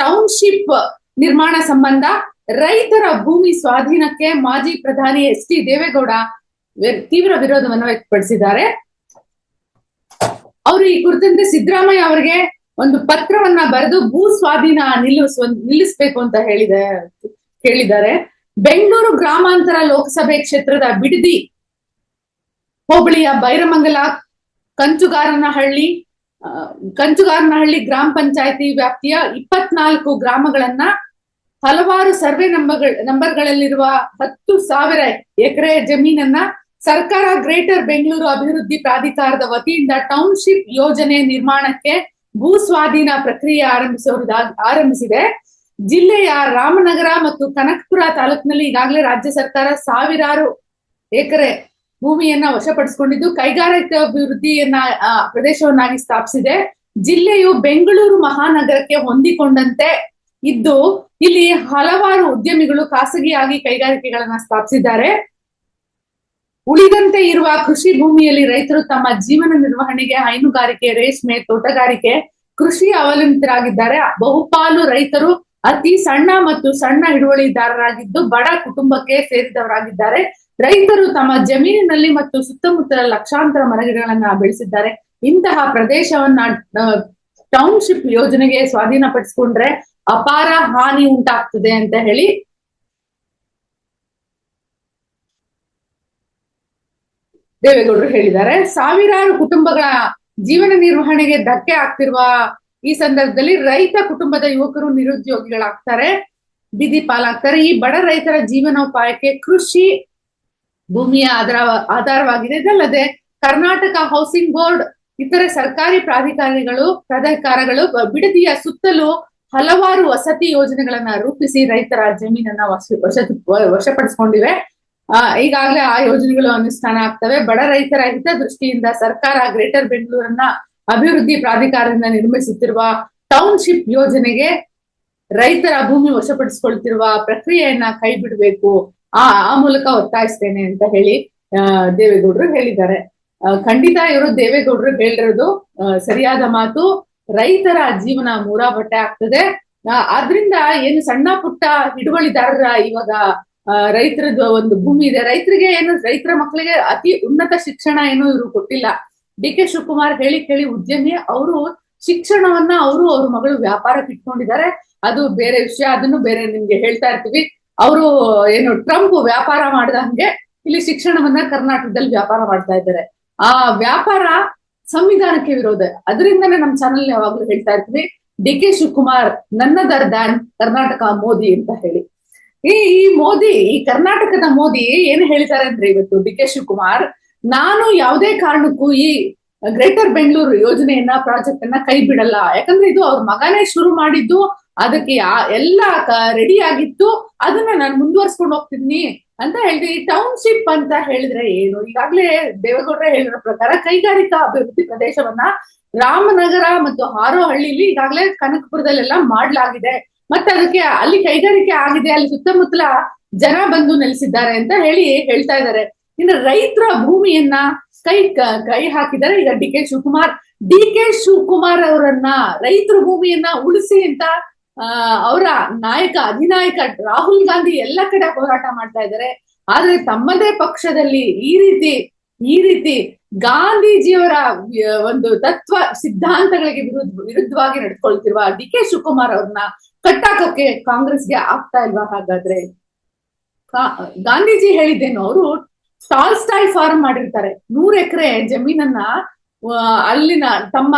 Township ನಿರ್ಮಾಣ ಸಂಬಂಧ ರೈತರ ಭೂಮಿ ಸ್ವಾಧೀನಕ್ಕೆ ಮಾಜಿ ಪ್ರಧಾನಿ ಎಸ್ ಟಿ ದೇವೇಗೌಡ ತೀವ್ರ ವಿರೋಧವನ್ನು ವ್ಯಕ್ತಪಡಿಸಿದ್ದಾರೆ. ಅವರು ಈ ಕುರಿತಂತೆ ಸಿದ್ದರಾಮಯ್ಯ ಅವರಿಗೆ ಒಂದು ಪತ್ರವನ್ನ ಬರೆದು ಭೂ ಸ್ವಾಧೀನ ನಿಲ್ಲಿಸ್, ನಿಲ್ಲಿಸಬೇಕು ಅಂತ ಹೇಳಿದೆ ಹೇಳಿದ್ದಾರೆ ಬೆಂಗಳೂರು ಗ್ರಾಮಾಂತರ ಲೋಕಸಭೆ ಕ್ಷೇತ್ರದ ಬಿಡದಿ ಹೋಬಳಿಯ ಬೈರಮಂಗಲ ಕಂಚುಗಾರನಹಳ್ಳಿ ಕಂಚುಗಾರನಹಳ್ಳಿ ಗ್ರಾಮ ಪಂಚಾಯತಿ ವ್ಯಾಪ್ತಿಯ ಇಪ್ಪತ್ನಾಲ್ಕು ಗ್ರಾಮಗಳನ್ನ ಹಲವಾರು ಸರ್ವೆ ನಂಬರ್ ನಂಬರ್ಗಳಲ್ಲಿರುವ ಹತ್ತು ಸಾವಿರ ಎಕರೆ ಜಮೀನನ್ನ ಸರ್ಕಾರ ಗ್ರೇಟರ್ ಬೆಂಗಳೂರು ಅಭಿವೃದ್ಧಿ ಪ್ರಾಧಿಕಾರದ ವತಿಯಿಂದ ಟೌನ್ಶಿಪ್ ಯೋಜನೆ ನಿರ್ಮಾಣಕ್ಕೆ ಭೂ ಸ್ವಾಧೀನ ಪ್ರಕ್ರಿಯೆ ಆರಂಭಿಸುವುದಾಗಿ ಆರಂಭಿಸಿದೆ. ಜಿಲ್ಲೆಯ ರಾಮನಗರ ಮತ್ತು ಕನಕಪುರ ತಾಲೂಕಿನಲ್ಲಿ ಈಗಾಗಲೇ ರಾಜ್ಯ ಸರ್ಕಾರ ಸಾವಿರಾರು ಎಕರೆ ಭೂಮಿಯನ್ನ ವಶಪಡಿಸಿಕೊಂಡಿದ್ದು ಕೈಗಾರಿಕಾ ಅಭಿವೃದ್ಧಿಯನ್ನ ಪ್ರದೇಶವನ್ನಾಗಿ ಸ್ಥಾಪಿಸಿದೆ. ಜಿಲ್ಲೆಯು ಬೆಂಗಳೂರು ಮಹಾನಗರಕ್ಕೆ ಹೊಂದಿಕೊಂಡಂತೆ ಇದ್ದು, ಇಲ್ಲಿ ಹಲವಾರು ಉದ್ಯಮಿಗಳು ಖಾಸಗಿಯಾಗಿ ಕೈಗಾರಿಕೆಗಳನ್ನ ಸ್ಥಾಪಿಸಿದ್ದಾರೆ. ಉಳಿದಂತೆ ಇರುವ ಕೃಷಿ ಭೂಮಿಯಲ್ಲಿ ರೈತರು ತಮ್ಮ ಜೀವನ ನಿರ್ವಹಣೆಗೆ ಹೈನುಗಾರಿಕೆ, ರೇಷ್ಮೆ, ತೋಟಗಾರಿಕೆ, ಕೃಷಿ ಅವಲಂಬಿತರಾಗಿದ್ದಾರೆ. ಬಹುಪಾಲು ರೈತರು ಅತಿ ಸಣ್ಣ ಮತ್ತು ಸಣ್ಣ ಹಿಡುವಳಿದಾರರಾಗಿದ್ದು ಬಡ ಕುಟುಂಬಕ್ಕೆ ಸೇರಿದವರಾಗಿದ್ದಾರೆ. ರೈತರು ತಮ್ಮ ಜಮೀನಿನಲ್ಲಿ ಮತ್ತು ಸುತ್ತಮುತ್ತಲ ಲಕ್ಷಾಂತರ ಮರಗಿಡಗಳನ್ನ ಬೆಳೆಸಿದ್ದಾರೆ. ಇಂತಹ ಪ್ರದೇಶವನ್ನ ಟೌನ್ಶಿಪ್ ಯೋಜನೆಗೆ ಸ್ವಾಧೀನಪಡಿಸಿಕೊಂಡ್ರೆ ಅಪಾರ ಹಾನಿ ಉಂಟಾಗ್ತದೆ ಅಂತ ಹೇಳಿ ದೇವೇಗೌಡರು ಹೇಳಿದ್ದಾರೆ. ಸಾವಿರಾರು ಕುಟುಂಬಗಳ ಜೀವನ ನಿರ್ವಹಣೆಗೆ ಧಕ್ಕೆ ಆಗ್ತಿರುವ ಈ ಸಂದರ್ಭದಲ್ಲಿ ರೈತ ಕುಟುಂಬದ ಯುವಕರು ನಿರುದ್ಯೋಗಿಗಳಾಗ್ತಾರೆ, ಬಿದಿ ಪಾಲಾಗ್ತಾರೆ. ಈ ಬಡ ರೈತರ ಜೀವನೋಪಾಯಕ್ಕೆ ಕೃಷಿ ಭೂಮಿಯ ಆಧಾರ ಆಧಾರವಾಗಿದೆ. ಇದಲ್ಲದೆ ಕರ್ನಾಟಕ ಹೌಸಿಂಗ್ ಬೋರ್ಡ್ ಇತರೆ ಸರ್ಕಾರಿ ಪ್ರಾಧಿಕಾರಿಗಳು, ಪ್ರಾಧಿಕಾರಗಳು ಬಿಡದಿಯ ಸುತ್ತಲೂ ಹಲವಾರು ವಸತಿ ಯೋಜನೆಗಳನ್ನ ರೂಪಿಸಿ ರೈತರ ಜಮೀನನ್ನ ವಶ ವಶ, ವಶಪಡಿಸಿಕೊಂಡಿವೆ. ಆ, ಈಗಾಗಲೇ ಆ ಯೋಜನೆಗಳು ಅನುಷ್ಠಾನ ಆಗ್ತವೆ. ಬಡ ರೈತರ ಹಿತದೃಷ್ಟಿಯಿಂದ ಸರ್ಕಾರ ಗ್ರೇಟರ್ ಬೆಂಗಳೂರನ್ನ ಅಭಿವೃದ್ಧಿ ಪ್ರಾಧಿಕಾರದಿಂದ ನಿರ್ಮಿಸುತ್ತಿರುವ ಟೌನ್ಶಿಪ್ ಯೋಜನೆಗೆ ರೈತರ ಭೂಮಿ ವಶಪಡಿಸಿಕೊಳ್ತಿರುವ ಪ್ರಕ್ರಿಯೆಯನ್ನ ಕೈ ಬಿಡಬೇಕು ಆ ಆ ಮೂಲಕ ಒತ್ತಾಯಿಸ್ತೇನೆ ಅಂತ ಹೇಳಿ ದೇವೇಗೌಡರು ಹೇಳಿದ್ದಾರೆ. ಖಂಡಿತ ಇವರು ದೇವೇಗೌಡರು ಹೇಳಿರೋದು ಸರಿಯಾದ ಮಾತು. ರೈತರ ಜೀವನ ಮೂರಾ ಬಟ್ಟೆ ಆಗ್ತದೆ ಆದ್ರಿಂದ ಏನು ಸಣ್ಣ ಪುಟ್ಟ ಹಿಡುವಳಿದಾರರ ಇವಾಗ ರೈತರದ ಒಂದು ಭೂಮಿ ಇದೆ. ರೈತರಿಗೆ ಏನು, ರೈತರ ಮಕ್ಕಳಿಗೆ ಅತಿ ಉನ್ನತ ಶಿಕ್ಷಣ ಏನು ಇವರು ಕೊಟ್ಟಿಲ್ಲ. ಡಿ ಕೆ ಶಿವಕುಮಾರ್ ಹೇಳಿ ಕೇಳಿ ಉದ್ಯಮಿ, ಅವರು ಶಿಕ್ಷಣವನ್ನ ಅವರು ಅವ್ರ ಮಗಳು ವ್ಯಾಪಾರಕ್ಕೆ ಇಟ್ಕೊಂಡಿದ್ದಾರೆ. ಅದು ಬೇರೆ ವಿಷಯ, ಅದನ್ನು ಬೇರೆ ನಿಮ್ಗೆ ಹೇಳ್ತಾ ಇರ್ತೀವಿ. ಅವರು ಏನು ಟ್ರಂಪ್ ವ್ಯಾಪಾರ ಮಾಡಿದ ಹಂಗೆ ಇಲ್ಲಿ ಶಿಕ್ಷಣವನ್ನ ಕರ್ನಾಟಕದಲ್ಲಿ ವ್ಯಾಪಾರ ಮಾಡ್ತಾ ಇದ್ದಾರೆ. ಆ ವ್ಯಾಪಾರ ಸಂವಿಧಾನಕ್ಕೆ ವಿರೋಧ. ಅದರಿಂದನೇ ನಮ್ಮ ಚಾನಲ್ ಯಾವಾಗ್ಲೂ ಹೇಳ್ತಾ ಇರ್ತೀವಿ, ಡಿ ಕೆ ಶಿವಕುಮಾರ್ ನನ್ನದರ್ ದಾನ್ ಕರ್ನಾಟಕ ಮೋದಿ ಅಂತ ಹೇಳಿ. ಈ ಈ ಮೋದಿ, ಈ ಕರ್ನಾಟಕದ ಮೋದಿ ಏನ್ ಹೇಳ್ತಾರೆ ಅಂದ್ರೆ ಇವತ್ತು ಡಿ ಕೆ ಶಿವಕುಮಾರ್, ನಾನು ಯಾವುದೇ ಕಾರಣಕ್ಕೂ ಈ ಗ್ರೇಟರ್ ಬೆಂಗಳೂರು ಯೋಜನೆಯನ್ನ ಪ್ರಾಜೆಕ್ಟ್ ಅನ್ನ ಕೈ ಬಿಡಲ್ಲ. ಯಾಕಂದ್ರೆ ಇದು ಅವ್ರ ಮಗನೇ ಶುರು ಮಾಡಿದ್ದು ಅದಕ್ಕೆ ಎಲ್ಲ ರೆಡಿ ಆಗಿತ್ತು. ಅದನ್ನ ನಾನು ಮುಂದುವರ್ಸ್ಕೊಂಡು ಹೋಗ್ತಿದ್ನಿ ಅಂತ ಈ ಟೌನ್ಶಿಪ್ ಅಂತ ಹೇಳಿದ್ರೆ ಏನು? ಈಗಾಗ್ಲೇ ದೇವೇಗೌಡರೇ ಹೇಳಿರೋ ಪ್ರಕಾರ ಕೈಗಾರಿಕಾ ಅಭಿವೃದ್ಧಿ ಪ್ರದೇಶವನ್ನ ರಾಮನಗರ ಮತ್ತು ಹಾರೋಹಳ್ಳಿಲಿ ಈಗಾಗಲೇ ಕನಕಪುರದಲ್ಲೆಲ್ಲ ಮಾಡ್ಲಾಗಿದೆ. ಮತ್ತೆ ಅದಕ್ಕೆ ಅಲ್ಲಿ ಕೈಗಾರಿಕೆ ಆಗಿದೆ. ಅಲ್ಲಿ ಸುತ್ತಮುತ್ತಲ ಜನ ಬಂದು ನೆಲೆಸಿದ್ದಾರೆ ಅಂತ ಹೇಳಿ ಹೇಳ್ತಾ ಇದ್ದಾರೆ. ಇನ್ನು ರೈತರ ಭೂಮಿಯನ್ನ ಕೈ ಕೈ ಹಾಕಿದ್ದಾರೆ ಈಗ D K Shivakumar. D K Shivakumar ಅವರನ್ನ ರೈತರ ಭೂಮಿಯನ್ನ ಉಳಿಸಿ ಅಂತ ಅವರ ನಾಯಕ, ಅಧಿನಾಯಕ ರಾಹುಲ್ ಗಾಂಧಿ ಎಲ್ಲ ಕಡೆ ಹೋರಾಟ ಮಾಡ್ತಾ ಇದ್ದಾರೆ. ಆದ್ರೆ ತಮ್ಮದೇ ಪಕ್ಷದಲ್ಲಿ ಈ ರೀತಿ ಈ ರೀತಿ ಗಾಂಧೀಜಿಯವರ ಒಂದು ತತ್ವ ಸಿದ್ಧಾಂತಗಳಿಗೆ ವಿರುದ್ಧ, ವಿರುದ್ಧವಾಗಿ ನಡ್ಕೊಳ್ತಿರುವ ಡಿ ಕೆ ಶಿವಕುಮಾರ್ ಅವ್ರನ್ನ ಕಟ್ಟಾಕಕ್ಕೆ ಕಾಂಗ್ರೆಸ್ಗೆ ಆಗ್ತಾ ಇಲ್ವಾ ಹಾಗಾದ್ರೆ? ಗಾಂಧೀಜಿ ಹೇಳಿದ್ದೇನು, ಅವರು ಸ್ಟಾಲ್ ಸ್ಟಾಲ್ ಫಾರ್ಮ್ ಮಾಡಿರ್ತಾರೆ. ನೂರ್ ಎಕರೆ ಜಮೀನನ್ನ ಅಲ್ಲಿನ ತಮ್ಮ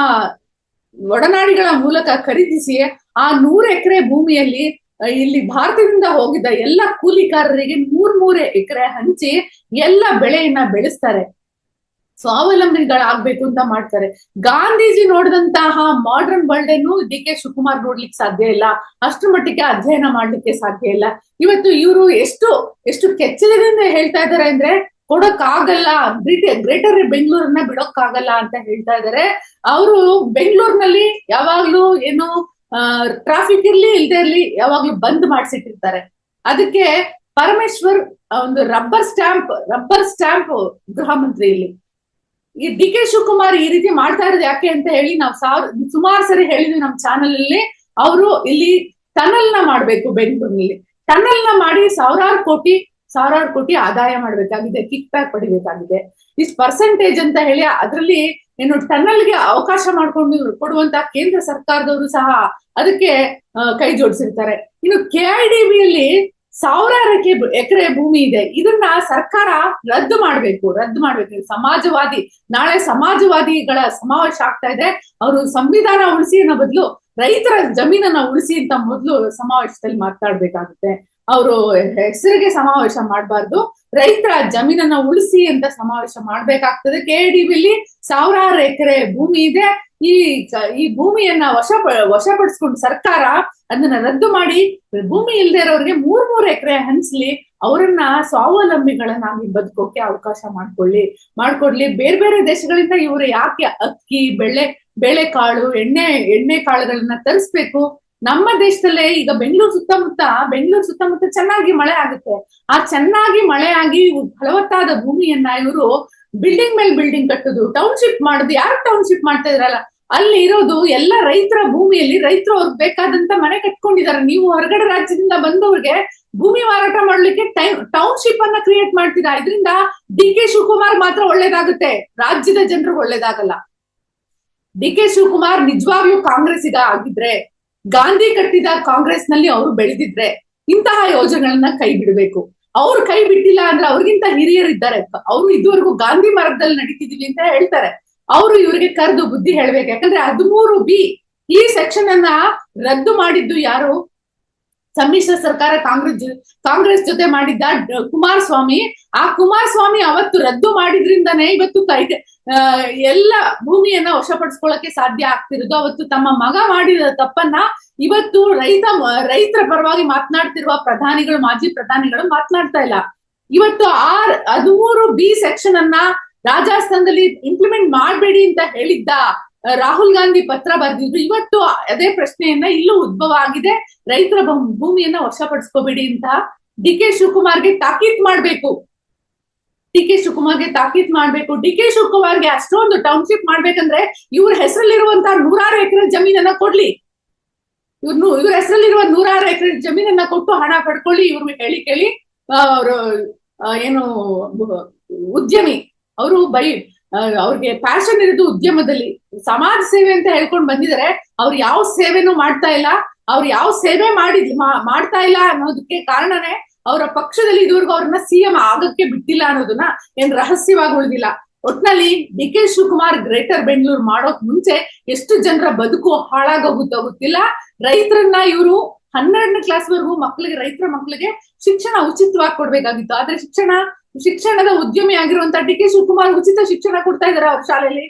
ಒಡನಾಡಿಗಳ ಮೂಲಕ ಖರೀದಿಸಿ ಆ ನೂರು ಎಕರೆ ಭೂಮಿಯಲ್ಲಿ ಇಲ್ಲಿ ಭಾರತದಿಂದ ಹೋಗಿದ್ದ ಎಲ್ಲ ಕೂಲಿಕಾರರಿಗೆ ಮೂರ್ ಮೂರೆ ಎಕರೆ ಹಂಚಿ ಎಲ್ಲ ಬೆಳೆಯನ್ನ ಬೆಳೆಸ್ತಾರೆ. ಸ್ವಾವಲಂಬಿಗಳಾಗ್ಬೇಕು ಅಂತ ಮಾಡ್ತಾರೆ. ಗಾಂಧೀಜಿ ನೋಡಿದಂತಹ ಮಾಡರ್ನ್ ವರ್ಲ್ಡ್ ಅನ್ನು ಡಿ ಕೆ ಶಿವಕುಮಾರ್ ನೋಡ್ಲಿಕ್ಕೆ ಸಾಧ್ಯ ಇಲ್ಲ. ಅಷ್ಟು ಮಟ್ಟಿಗೆ ಅಧ್ಯಯನ ಮಾಡ್ಲಿಕ್ಕೆ ಸಾಧ್ಯ ಇಲ್ಲ. ಇವತ್ತು ಇವರು ಎಷ್ಟು ಎಷ್ಟು ಕೆಚ್ಚಲದಿಂದ ಹೇಳ್ತಾ ಇದ್ದಾರೆ ಅಂದ್ರೆ ಕೊಡಕ್ಕಾಗಲ್ಲ. ಗ್ರೇಟರ್ ಗ್ರೇಟರ್ ಬೆಂಗಳೂರನ್ನ ಬಿಡೋಕ್ಕಾಗಲ್ಲ ಅಂತ ಹೇಳ್ತಾ ಇದಾರೆ. ಅವರು ಬೆಂಗಳೂರಿನಲ್ಲಿ ಯಾವಾಗ್ಲೂ ಏನು ಟ್ರಾಫಿಕ್ ಇರ್ಲಿ, ಇಲ್ದೇ ಇರ್ಲಿ ಯಾವಾಗ್ಲೂ ಬಂದ್ ಮಾಡಿಸಿಟ್ಟಿರ್ತಾರೆ. ಅದಕ್ಕೆ ಪರಮೇಶ್ವರ್ ಒಂದು ರಬ್ಬರ್ ಸ್ಟ್ಯಾಂಪ್ ರಬ್ಬರ್ ಸ್ಟ್ಯಾಂಪ್ ಗೃಹ ಮಂತ್ರಿ ಇಲ್ಲಿ. ಈ ಡಿ ಕೆ ಶಿವಕುಮಾರ್ ಈ ರೀತಿ ಮಾಡ್ತಾ ಇರೋದು ಯಾಕೆ ಅಂತ ಹೇಳಿ ನಾವು ಸಾವಿರ ಸುಮಾರು ಸರಿ ಹೇಳಿದ್ವಿ ನಮ್ಮ ಚಾನೆಲ್ ಅಲ್ಲಿ ಅವರು ಇಲ್ಲಿ ಟನಲ್ನ ಮಾಡ್ಬೇಕು ಬೆಂಗಳೂರಿನಲ್ಲಿ ಟನಲ್ನ ಮಾಡಿ ಸಾವಿರಾರು ಕೋಟಿ ಸಾವಿರಾರು ಕೋಟಿ ಆದಾಯ ಮಾಡ್ಬೇಕಾಗಿದೆ ಕಿಕ್ ಬ್ಯಾಕ್ ಪಡಿಬೇಕಾಗಿದೆ. ಇಸ್ ಪರ್ಸೆಂಟೇಜ್ ಅಂತ ಹೇಳಿ ಅದರಲ್ಲಿ ಏನು ಟನಲ್ಗೆ ಅವಕಾಶ ಮಾಡ್ಕೊಂಡು ಕೊಡುವಂತ ಕೇಂದ್ರ ಸರ್ಕಾರದವರು ಸಹ ಅದಕ್ಕೆ ಕೈ ಜೋಡಿಸಿರ್ತಾರೆ. ಇನ್ನು ಕೆ ಐ ಡಿ ಬಿಯಲ್ಲಿ ಸಾವಿರಾರು ಎಕರೆ ಭೂಮಿ ಇದೆ. ಇದನ್ನ ಸರ್ಕಾರ ರದ್ದು ಮಾಡ್ಬೇಕು ರದ್ದು ಮಾಡ್ಬೇಕು. ಸಮಾಜವಾದಿ, ನಾಳೆ ಸಮಾಜವಾದಿಗಳ ಸಮಾವೇಶ ಆಗ್ತಾ ಇದೆ. ಅವರು ಸಂವಿಧಾನ ಉಳಿಸಿ ಅನ್ನೋ ಬದಲು ರೈತರ ಜಮೀನನ್ನ ಉಳಿಸಿ ಅಂತ ಮೊದಲು ಸಮಾವೇಶದಲ್ಲಿ ಮಾತಾಡ್ಬೇಕಾಗುತ್ತೆ. ಅವರು ಹೆಸರಿಗೆ ಸಮಾವೇಶ ಮಾಡಬಾರ್ದು. ರೈತರ ಜಮೀನನ್ನ ಉಳಿಸಿ ಅಂತ ಸಮಾವೇಶ ಮಾಡ್ಬೇಕಾಗ್ತದೆ. ಕೆ ಡಿ ಸಾವಿರಾರು ಎಕರೆ ಭೂಮಿ ಇದೆ. ಈ ಈ ಭೂಮಿಯನ್ನ ವಶ ವಶಪಡಿಸ್ಕೊಂಡು ಸರ್ಕಾರ ಅದನ್ನ ರದ್ದು ಮಾಡಿ, ಭೂಮಿ ಇಲ್ದೇ ಇರೋರಿಗೆ ಮೂರ್ ಮೂರ್ ಎಕರೆ ಹಂಚ್ಲಿ, ಅವರನ್ನ ಸ್ವಾವಲಂಬಿಗಳನ್ನಾಗಿ ಬದುಕೋಕೆ ಅವಕಾಶ ಮಾಡ್ಕೊಳ್ಳಿ, ಮಾಡ್ಕೊಡ್ಲಿ. ಬೇರೆ ಬೇರೆ ದೇಶಗಳಿಂದ ಇವರು ಯಾಕೆ ಅಕ್ಕಿ, ಬೆಳೆ, ಬೇಳೆಕಾಳು, ಎಣ್ಣೆ ಎಣ್ಣೆ ಕಾಳುಗಳನ್ನ ತರಿಸ್ಬೇಕು? ನಮ್ಮ ದೇಶದಲ್ಲೇ ಈಗ ಬೆಂಗಳೂರು ಸುತ್ತಮುತ್ತ ಬೆಂಗಳೂರು ಸುತ್ತಮುತ್ತ ಚೆನ್ನಾಗಿ ಮಳೆ ಆಗುತ್ತೆ. ಆ ಚೆನ್ನಾಗಿ ಮಳೆ ಆಗಿ ಫಲವತ್ತಾದ ಭೂಮಿಯನ್ನ ಇವರು ಬಿಲ್ಡಿಂಗ್ ಮೇಲೆ ಬಿಲ್ಡಿಂಗ್ ಕಟ್ಟುದು ಟೌನ್ಶಿಪ್ ಮಾಡುದು, ಯಾರು ಟೌನ್ಶಿಪ್ ಮಾಡ್ತಾ ಇದ್ರಲ್ಲ? ಅಲ್ಲಿ ಇರೋದು ಎಲ್ಲ ರೈತರ ಭೂಮಿಯಲ್ಲಿ ರೈತರು ಅವ್ರಿಗೆ ಬೇಕಾದಂತ ಮನೆ ಕಟ್ಕೊಂಡಿದ್ದಾರೆ ನೀವು ಹೊರಗಡೆ ರಾಜ್ಯದಿಂದ ಬಂದವ್ರಿಗೆ ಭೂಮಿ ಮಾರಾಟ ಮಾಡ್ಲಿಕ್ಕೆ ಟೌನ್ಶಿಪ್ ಅನ್ನ ಕ್ರಿಯೇಟ್ ಮಾಡ್ತೀರಾ? ಇದರಿಂದ ಡಿ ಕೆ ಶಿವಕುಮಾರ್ ಮಾತ್ರ ಒಳ್ಳೇದಾಗುತ್ತೆ. ರಾಜ್ಯದ ಜನರಿಗೆ ಒಳ್ಳೇದಾಗಲ್ಲ. ಡಿ ಕೆ ಶಿವಕುಮಾರ್ ನಿಜವಾಗ್ಲೂ ಕಾಂಗ್ರೆಸ್ಸಿಗ ಆಗಿದ್ರೆ ಗಾಂಧಿ ಕಟ್ಟಿದ ಕಾಂಗ್ರೆಸ್ನಲ್ಲಿ ಅವರು ಬೆಳೆದಿದ್ರೆ ಇಂತಹ ಯೋಜನೆಗಳನ್ನ ಕೈ ಬಿಡಬೇಕು. ಅವ್ರು ಕೈ ಬಿಟ್ಟಿಲ್ಲ ಅಂದ್ರೆ ಅವ್ರಿಗಿಂತ ಹಿರಿಯರಿದ್ದಾರೆ. ಅವರು ಇದುವರೆಗೂ ಗಾಂಧಿ ಮಾರ್ಗದಲ್ಲಿ ನಡೀತಿದೀವಿ ಅಂತ ಹೇಳ್ತಾರೆ. ಅವರು ಇವರಿಗೆ ಕರೆದು ಬುದ್ಧಿ ಹೇಳ್ಬೇಕು. ಯಾಕಂದ್ರೆ ಹದಿಮೂರು ಬಿ ಈ ಸೆಕ್ಷನ್ ಅನ್ನ ರದ್ದು ಮಾಡಿದ್ದು ಯಾರು? ಸಮ್ಮಿಶ್ರ ಸರ್ಕಾರ ಕಾಂಗ್ರೆಸ್ ಕಾಂಗ್ರೆಸ್ ಜೊತೆ ಮಾಡಿದ್ದ ಕುಮಾರಸ್ವಾಮಿ. ಆ ಕುಮಾರಸ್ವಾಮಿ ಅವತ್ತು ರದ್ದು ಮಾಡಿದ್ರಿಂದನೇ ಇವತ್ತು ಕೈ ಎಲ್ಲ ಭೂಮಿಯನ್ನ ವಶಪಡಿಸ್ಕೊಳ್ಳಕ್ಕೆ ಸಾಧ್ಯ ಆಗ್ತಿರೋದು. ಅವತ್ತು ತಮ್ಮ ಮಗ ಮಾಡಿದ ತಪ್ಪನ್ನ ಇವತ್ತು ರೈತ ರೈತರ ಪರವಾಗಿ ಮಾತನಾಡ್ತಿರುವ ಪ್ರಧಾನಿಗಳು, ಮಾಜಿ ಪ್ರಧಾನಿಗಳು ಮಾತನಾಡ್ತಾ ಇಲ್ಲ. ಇವತ್ತು ಆರ್, ಹದಿಮೂರು ಬಿ ಸೆಕ್ಷನ್ ಅನ್ನ ರಾಜಸ್ಥಾನದಲ್ಲಿ ಇಂಪ್ಲಿಮೆಂಟ್ ಮಾಡಬೇಡಿ ಅಂತ ಹೇಳಿದ್ದ ರಾಹುಲ್ ಗಾಂಧಿ ಪತ್ರ ಬರೆದಿದ್ರು ಇವತ್ತು ಅದೇ ಪ್ರಶ್ನೆಯನ್ನ ಇಲ್ಲೂ ಉದ್ಭವ ಆಗಿದೆ. ರೈತರ ಭೂಮಿಯನ್ನ ವಶಪಡಿಸ್ಕೋಬೇಡಿ ಅಂತ ಡಿ ಕೆ ಶಿವಕುಮಾರ್ಗೆ ತಾಕೀತ್ ಮಾಡ್ಬೇಕು. ಡಿ ಕೆ ಶಿವಕುಮಾರ್ಗೆ ತಾಕೀತ್ ಮಾಡ್ಬೇಕು. ಡಿ ಕೆ ಶಿವಕುಮಾರ್ಗೆ ಅಷ್ಟೊಂದು ಟೌನ್ಶಿಪ್ ಮಾಡ್ಬೇಕಂದ್ರೆ ಇವ್ರ ಹೆಸರಲ್ಲಿರುವಂತ ನೂರಾರು ಎಕರೆ ಜಮೀನನ್ನ ಕೊಡ್ಲಿ. ಇವ್ರು ಇವ್ರ ಹೆಸರಲ್ಲಿರುವ ನೂರಾರು ಎಕರೆ ಜಮೀನನ್ನ ಕೊಟ್ಟು ಹಣ ಪಡ್ಕೊಳ್ಳಿ ಇವ್ರು ಹೇಳಿ ಕೇಳಿ ಅವರು ಏನು ಉದ್ಯಮಿ, ಅವರು ಬೈ ಅವ್ರಿಗೆ ಪ್ಯಾಷನ್ ಇರೋದು ಉದ್ಯಮದಲ್ಲಿ. ಸಮಾಜ ಸೇವೆ ಅಂತ ಹೇಳ್ಕೊಂಡು ಬಂದಿದ್ದಾರೆ ಅವ್ರು ಯಾವ ಸೇವೆನೂ ಮಾಡ್ತಾ ಇಲ್ಲ. ಅವ್ರು ಯಾವ ಸೇವೆ ಮಾಡಿದ್ ಮಾಡ್ತಾ ಇಲ್ಲ ಅನ್ನೋದಕ್ಕೆ ಕಾರಣನೇ ಅವರ ಪಕ್ಷದಲ್ಲಿ ಇದುವರೆಗೂ ಅವ್ರನ್ನ ಸಿಎಂ ಆಗಕ್ಕೆ ಬಿಟ್ಟಿಲ್ಲ ಅನ್ನೋದನ್ನ ಏನ್ ರಹಸ್ಯವಾಗಿ ಉಳಿದಿಲ್ಲ. ಒಟ್ನಲ್ಲಿ D K Shivakumar greater Bengaluru ಮಾಡೋಕ್ ಮುಂಚೆ ಎಷ್ಟು ಜನರ ಬದುಕು ಹಾಳಾಗೋಗುತ್ತೋ ಗೊತ್ತಿಲ್ಲ. ರೈತರನ್ನ ಇವರು ಹನ್ನೆರಡನೇ ಕ್ಲಾಸ್ ವರೆಗೂ ಮಕ್ಕಳಿಗೆ ರೈತರ ಮಕ್ಕಳಿಗೆ ಶಿಕ್ಷಣ ಉಚಿತವಾಗಿ ಕೊಡ್ಬೇಕಾಗಿತ್ತು. ಆದ್ರೆ ಶಿಕ್ಷಣ, ಶಿಕ್ಷಣದ ಉದ್ಯಮಿ ಆಗಿರುವಂತ ಡಿ ಕೆ ಶಿವಕುಮಾರ್ ಉಚಿತ ಶಿಕ್ಷಣ ಕೊಡ್ತಾ ಇದಾರೆ ಅವ್ರ ಶಾಲೆಯಲ್ಲಿ.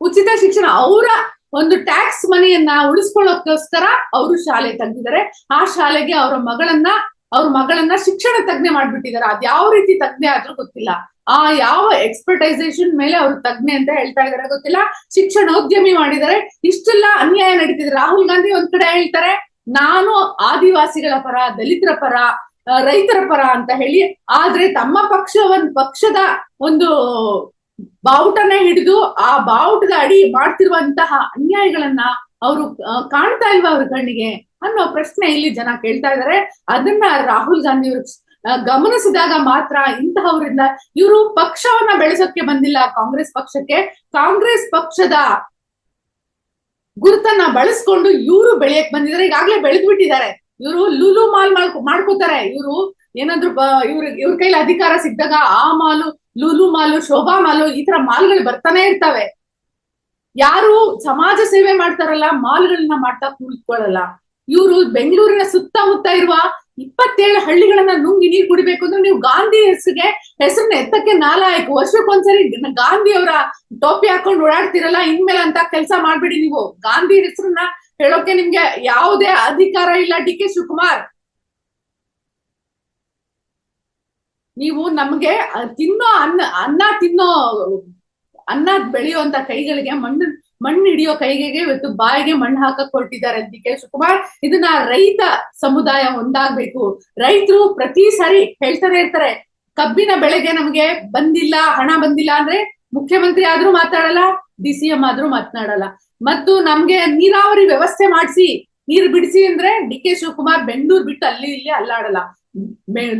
ಉಚಿತ ಶಿಕ್ಷಣ ಅವರ ಒಂದು ಟ್ಯಾಕ್ಸ್ ಮನಿಯನ್ನ ಉಳಿಸ್ಕೊಳ್ಳೋಕ್ಕೋಸ್ಕರ ಅವರು ಶಾಲೆ ತೆಗೆದಿದ್ದಾರೆ. ಆ ಶಾಲೆಗೆ ಅವರ ಮಗಳನ್ನ ಅವ್ರ ಮಗಳನ್ನ ಶಿಕ್ಷಣ ತಜ್ಞೆ ಮಾಡ್ಬಿಟ್ಟಿದ್ದಾರೆ ಅದ್ ಯಾವ ರೀತಿ ತಜ್ಞೆ ಆದ್ರೂ ಗೊತ್ತಿಲ್ಲ. ಆ ಯಾವ ಎಕ್ಸ್ಪರ್ಟೈಸೇಷನ್ ಮೇಲೆ ಅವರು ತಜ್ಞೆ ಅಂತ ಹೇಳ್ತಾ ಇದಾರೆ ಗೊತ್ತಿಲ್ಲ. ಶಿಕ್ಷಣೋದ್ಯಮಿ ಮಾಡಿದ್ದಾರೆ ಇಷ್ಟೆಲ್ಲ ಅನ್ಯಾಯ ನಡೀತಿದೆ. ರಾಹುಲ್ ಗಾಂಧಿ ಒಂದ್ ಕಡೆ ಹೇಳ್ತಾರೆ, ನಾನು ಆದಿವಾಸಿಗಳ ಪರ, ದಲಿತರ ಪರ ರೈತರ ಪರ ಅಂತ ಹೇಳಿ, ಆದ್ರೆ ತಮ್ಮ ಪಕ್ಷ ಒಂದ್ ಪಕ್ಷದ ಒಂದು ಬಾವುಟನ ಹಿಡಿದು ಆ ಬಾವುಟದ ಅಡಿ ಮಾಡ್ತಿರುವಂತಹ ಅನ್ಯಾಯಗಳನ್ನ ಅವರು ಕಾಣ್ತಾ ಇಲ್ವಾ ಅವ್ರ ಕಣ್ಣಿಗೆ? ಅನ್ನೋ ಪ್ರಶ್ನೆ ಇಲ್ಲಿ ಜನ ಕೇಳ್ತಾ ಇದ್ದಾರೆ ಅದನ್ನ ರಾಹುಲ್ ಗಾಂಧಿ ಅವರು ಗಮನಿಸಿದಾಗ ಮಾತ್ರ ಇಂತಹವರಿಂದ ಇವರು ಪಕ್ಷವನ್ನ ಬೆಳೆಸೋಕೆ ಬಂದಿಲ್ಲ. ಕಾಂಗ್ರೆಸ್ ಪಕ್ಷಕ್ಕೆ ಕಾಂಗ್ರೆಸ್ ಪಕ್ಷದ ಗುರುತನ್ನ ಬಳಸ್ಕೊಂಡು ಇವರು ಬೆಳೆಯಕ್ ಬಂದಿದ್ದಾರೆ. ಈಗಾಗ್ಲೇ ಬೆಳೆದ್ ಬಿಟ್ಟಿದ್ದಾರೆ. ಇವರು ಲೂಲು ಮಾಲ್ ಮಾಡ್ಕೊ ಮಾಡ್ಕೋತಾರೆ. ಇವರು ಏನಾದ್ರು ಇವ್ರ ಇವ್ರ ಕೈಲಿ ಅಧಿಕಾರ ಸಿಕ್ಕಿದಾಗ ಆ ಮಾಲು, ಲೂಲು ಮಾಲು, ಶೋಭಾ ಮಾಲು ಈ ತರ ಮಾಲ್ಗಳು ಬರ್ತಾನೆ ಇರ್ತವೆ. ಯಾರು ಸಮಾಜ ಸೇವೆ ಮಾಡ್ತಾರಲ್ಲ, ಮಾಲ್ಗಳನ್ನ ಮಾಡ್ತಾ ಕೂತ್ಕೊಳ್ಳಲ್ಲ. ಇವರು ಬೆಂಗಳೂರಿನ ಸುತ್ತಮುತ್ತ ಇರುವ ಇಪ್ಪತ್ತೇಳು ಹಳ್ಳಿಗಳನ್ನ ನುಂಗಿ ನೀರು ಕುಡಿಬೇಕು ಅಂದ್ರೆ ನೀವು ಗಾಂಧಿ ಹೆಸರಿಗೆ ಹೆಸರನ್ನ ಎತ್ತಕ್ಕೆ ನಾಲಾಯಕು ವರ್ಷಕ್ಕೊಂದ್ಸರಿ ಗಾಂಧಿ ಅವರ ಟೋಪಿ ಹಾಕೊಂಡು ಓಡಾಡ್ತಿರಲ್ಲ, ಇನ್ಮೇಲೆ ಅಂತ ಕೆಲಸ ಮಾಡ್ಬೇಡಿ ನೀವು. ಗಾಂಧಿ ಹೆಸರನ್ನ ಹೇಳೋಕೆ ನಿಮ್ಗೆ ಯಾವುದೇ ಅಧಿಕಾರ ಇಲ್ಲ ಡಿ ಕೆ ಶಿವಕುಮಾರ್. ನೀವು ನಮ್ಗೆ ತಿನ್ನೋ ಅನ್ನ ಅನ್ನ ತಿನ್ನೋ, ಅನ್ನ ಬೆಳೆಯುವಂತ ಕೈಗಳಿಗೆ ಮಣ್ಣು ಮಣ್ಣು ಹಿಡಿಯೋ ಕೈಗೆ ಇವತ್ತು ಬಾಯಿಗೆ ಮಣ್ಣು ಹಾಕಕ್ ಹೊರಟಿದ್ದಾರೆ ಡಿ ಕೆ ಶಿವಕುಮಾರ್ ಇದನ್ನ ರೈತ ಸಮುದಾಯ ಒಂದಾಗ್ಬೇಕು. ರೈತರು ಪ್ರತಿ ಸಾರಿ ಹೇಳ್ತಾನೆ ಇರ್ತಾರೆ, ಕಬ್ಬಿನ ಬೆಳೆಗೆ ನಮ್ಗೆ ಬಂದಿಲ್ಲ, ಹಣ ಬಂದಿಲ್ಲ ಅಂದ್ರೆ ಮುಖ್ಯಮಂತ್ರಿ ಆದ್ರೂ ಮಾತಾಡಲ್ಲ, ಡಿ ಸಿ ಎಂ ಆದ್ರೂ ಮಾತನಾಡಲ್ಲ. ಮತ್ತು ನಮ್ಗೆ ನೀರಾವರಿ ವ್ಯವಸ್ಥೆ ಮಾಡಿಸಿ, ನೀರು ಬಿಡಿಸಿ ಅಂದ್ರೆ ಡಿ ಕೆ ಶಿವಕುಮಾರ್ ಬೆಂಗಳೂರು ಬಿಟ್ಟು ಅಲ್ಲಿ ಇಲ್ಲಿ ಅಲ್ಲಾಡಲ್ಲ.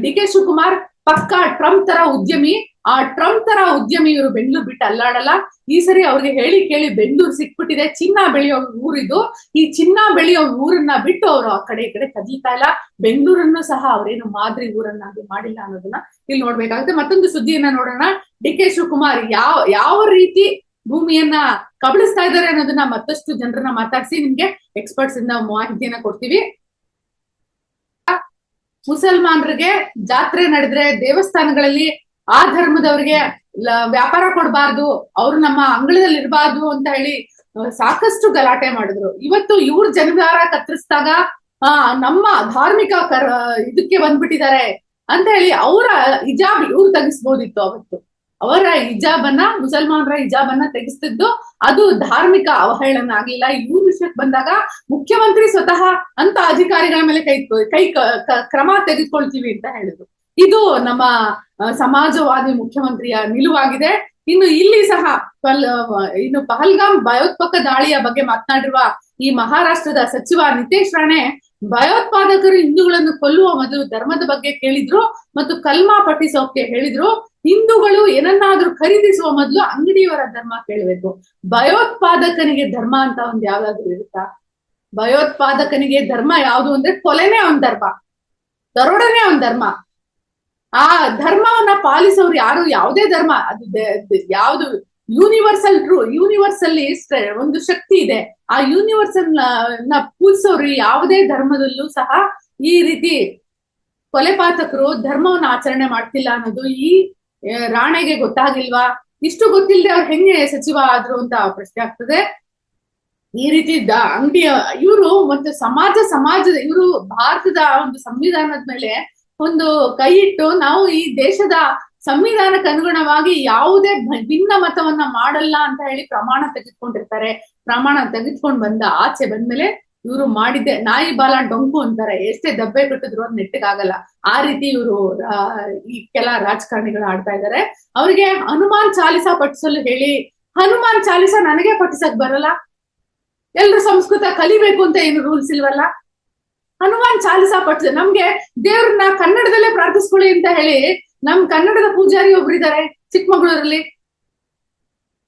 ಡಿ ಕೆ ಶಿವಕುಮಾರ್ ಪಕ್ಕ ಟ್ರಂಪ್ ತರ ಉದ್ಯಮಿ ಆ ಟ್ರಂಪ್ ತರ ಉದ್ಯಮಿ ಇವರು ಬೆಂಗಳೂರು ಬಿಟ್ಟು ಅಲ್ಲಾಡಲ್ಲ. ಈ ಸರಿ ಅವ್ರಿಗೆ ಹೇಳಿ ಕೇಳಿ ಬೆಂಗಳೂರು ಸಿಕ್ಬಿಟ್ಟಿದೆ. ಚಿನ್ನ ಬೆಳೆಯೋ ಊರಿದು. ಈ ಚಿನ್ನ ಬೆಳೆಯೋ ಊರನ್ನ ಬಿಟ್ಟು ಅವರು ಆ ಕಡೆ ಈ ಕಡೆ ಕದೀತಾ ಇಲ್ಲ. ಬೆಂಗಳೂರನ್ನು ಸಹ ಅವರೇನು ಮಾದರಿ ಊರನ್ನಾಗಿ ಮಾಡಿಲ್ಲ ಅನ್ನೋದನ್ನ ಇಲ್ಲಿ ನೋಡ್ಬೇಕಾಗುತ್ತೆ. ಮತ್ತೊಂದು ಸುದ್ದಿಯನ್ನ ನೋಡೋಣ. ಡಿ ಕೆ ಶಿವಕುಮಾರ್ ಯಾವ ಯಾವ ರೀತಿ ಭೂಮಿಯನ್ನ ಕಬಳಿಸ್ತಾ ಇದ್ದಾರೆ ಅನ್ನೋದನ್ನ ಮತ್ತಷ್ಟು ಜನರನ್ನ ಮಾತಾಡಿಸಿ. ನಿಮ್ಗೆ ಎಕ್ಸ್ಪರ್ಟ್ಸ್ ಇಂದ ಮಾಹಿತಿಯನ್ನ ಕೊಡ್ತೀವಿ. ಮುಸಲ್ಮಾನರಿಗೆ ಜಾತ್ರೆ ನಡೆದ್ರೆ ದೇವಸ್ಥಾನಗಳಲ್ಲಿ ಆ ಧರ್ಮದವ್ರಿಗೆ ವ್ಯಾಪಾರ ಕೊಡಬಾರ್ದು, ಅವ್ರು ನಮ್ಮ ಅಂಗಳದಲ್ಲಿ ಇರಬಾರ್ದು ಅಂತ ಹೇಳಿ ಸಾಕಷ್ಟು ಗಲಾಟೆ ಮಾಡಿದ್ರು. ಇವತ್ತು ಇವ್ರ ಜನಗಾರ ಕತ್ತರಿಸಿದಾಗ, ಆ, ನಮ್ಮ ಧಾರ್ಮಿಕ ಕರ್, ಇದಕ್ಕೆ ಬಂದ್ಬಿಟ್ಟಿದ್ದಾರೆ ಅಂತ ಹೇಳಿ ಅವರ ಹಿಜಾಬ್ ಇವ್ರು ತೆಗಿಸ್ಬೋದಿತ್ತು ಅವತ್ತು. ಅವರ ಹಿಜಾಬನ್ನ, ಮುಸಲ್ಮಾನರ ಹಿಜಾಬನ್ನ ತೆಗಿಸ್ತಿದ್ದು ಅದು ಧಾರ್ಮಿಕ ಅವಹೇಳನ ಆಗ್ಲಿಲ್ಲ ಇವ್ರ ವಿಷಯಕ್ಕೆ ಬಂದಾಗ ಮುಖ್ಯಮಂತ್ರಿ ಸ್ವತಃ ಅಂತ ಅಧಿಕಾರಿಗಳ ಮೇಲೆ ಕ- ಕ- ಕ್ರಮ ತೆಗೆದುಕೊಳ್ತೀವಿ ಅಂತ ಹೇಳಿದ್ರು. ಇದು ನಮ್ಮ ಸಮಾಜವಾದಿ ಮುಖ್ಯಮಂತ್ರಿಯ ನಿಲುವಾಗಿದೆ. ಇನ್ನು ಇಲ್ಲಿ ಸಹ ಇನ್ನು ಪಹಲ್ಗಾಮ್ ಭಯೋತ್ಪಾದಕ ದಾಳಿಯ ಬಗ್ಗೆ ಮಾತನಾಡಿರುವ ಈ ಮಹಾರಾಷ್ಟ್ರದ ಸಚಿವ ನಿತೇಶ್ ರಾಣೆ, ಭಯೋತ್ಪಾದಕರು ಹಿಂದೂಗಳನ್ನು ಕೊಲ್ಲುವ ಮೊದಲು ಧರ್ಮದ ಬಗ್ಗೆ ಕೇಳಿದ್ರು ಮತ್ತು ಕಲ್ಮಾ ಪಠಿಸೋಕೆ ಹೇಳಿದ್ರು. ಹಿಂದೂಗಳು ಏನನ್ನಾದ್ರೂ ಖರೀದಿಸುವ ಮೊದಲು ಅಂಗಡಿಯವರ ಧರ್ಮ ಕೇಳಬೇಕು. ಭಯೋತ್ಪಾದಕನಿಗೆ ಧರ್ಮ ಅಂತ ಒಂದ್ ಯಾವ್ದಾದ್ರು ಇರುತ್ತಾ? ಭಯೋತ್ಪಾದಕನಿಗೆ ಧರ್ಮ ಯಾವುದು ಅಂದ್ರೆ ಕೊಲೆನೇ ಒಂದ್ ಧರ್ಮ. ದರೋಡನೆ ಒಂದ್ ಧರ್ಮ. ಆ ಧರ್ಮವನ್ನ ಪಾಲಿಸೋರು ಯಾರು? ಯಾವುದೇ ಧರ್ಮ, ಅದು ಯಾವುದು ಯೂನಿವರ್ಸಲ್ ಟ್ರೂ ಯೂನಿವರ್ಸಲ್ಲಿ ಒಂದು ಶಕ್ತಿ ಇದೆ. ಆ ಯೂನಿವರ್ಸಲ್ನ ಪೂಜಿಸೋರು ಯಾವುದೇ ಧರ್ಮದಲ್ಲೂ ಸಹ ಈ ರೀತಿ ಕೊಲೆಪಾತಕರು ಧರ್ಮವನ್ನ ಆಚರಣೆ ಮಾಡ್ತಿಲ್ಲ ಅನ್ನೋದು ಈ ರಾಣೆಗೆ ಗೊತ್ತಾಗಿಲ್ವಾ? ಇಷ್ಟು ಗೊತ್ತಿಲ್ಲದೆ ಅವ್ರು ಹೆಂಗೆ ಸಚಿವ ಆದ್ರು ಅಂತ ಪ್ರಶ್ನೆ ಆಗ್ತದೆ. ಈ ರೀತಿ ದ, ಅಂಗಡಿಯ, ಇವರು ಮತ್ತು ಸಮಾಜ, ಸಮಾಜದ, ಇವರು ಭಾರತದ ಒಂದು ಸಂವಿಧಾನದ ಮೇಲೆ ಒಂದು ಕೈ ಇಟ್ಟು ನಾವು ಈ ದೇಶದ ಸಂವಿಧಾನಕ್ಕೆ ಅನುಗುಣವಾಗಿ ಯಾವುದೇ ಭಿನ್ನ ಮತವನ್ನ ಮಾಡಲ್ಲ ಅಂತ ಹೇಳಿ ಪ್ರಮಾಣ ತೆಗೆದುಕೊಂಡಿರ್ತಾರೆ. ಪ್ರಮಾಣ ತೆಗೆದುಕೊಂಡು ಬಂದ ಆಚೆ ಬಂದ್ಮೇಲೆ ಇವರು ಮಾಡಿದ್ದೆ, ನಾಯಿ ಬಾಲ ಡೊಂಕು ಅಂತಾರೆ. ಎಷ್ಟೇ ದಬ್ಬೆ ಬಿಟ್ಟಿದ್ರು ಅದು ನೆಟ್ಟಗಾಗಲ್ಲ. ಆ ರೀತಿ ಇವರು ಈ ಕೆಲ ರಾಜಕಾರಣಿಗಳು ಆಡ್ತಾ ಇದ್ದಾರೆ ಅವ್ರಿಗೆ ಹನುಮಾನ್ ಚಾಲಿಸ ಪಠಿಸಲು ಹೇಳಿ, ಹನುಮಾನ್ ಚಾಲಿಸ ನನಗೆ ಪಠಿಸಕ್ ಬರಲ್ಲ. ಎಲ್ರು ಸಂಸ್ಕೃತ ಕಲಿಬೇಕು ಅಂತ ಏನು ರೂಲ್ಸ್ ಇಲ್ವಲ್ಲ? ಹನುಮಾನ್ ಚಾಲಿಸ ಪಟ್ಟಿದೆ ನಮ್ಗೆ ದೇವ್ರನ್ನ ಕನ್ನಡದಲ್ಲೇ ಪ್ರಾರ್ಥಿಸ್ಕೊಳ್ಳಿ ಅಂತ ಹೇಳಿ ನಮ್ ಕನ್ನಡದ ಪೂಜಾರಿ ಒಬ್ರಿದ್ದಾರೆ ಚಿಕ್ಕಮಗಳೂರಲ್ಲಿ.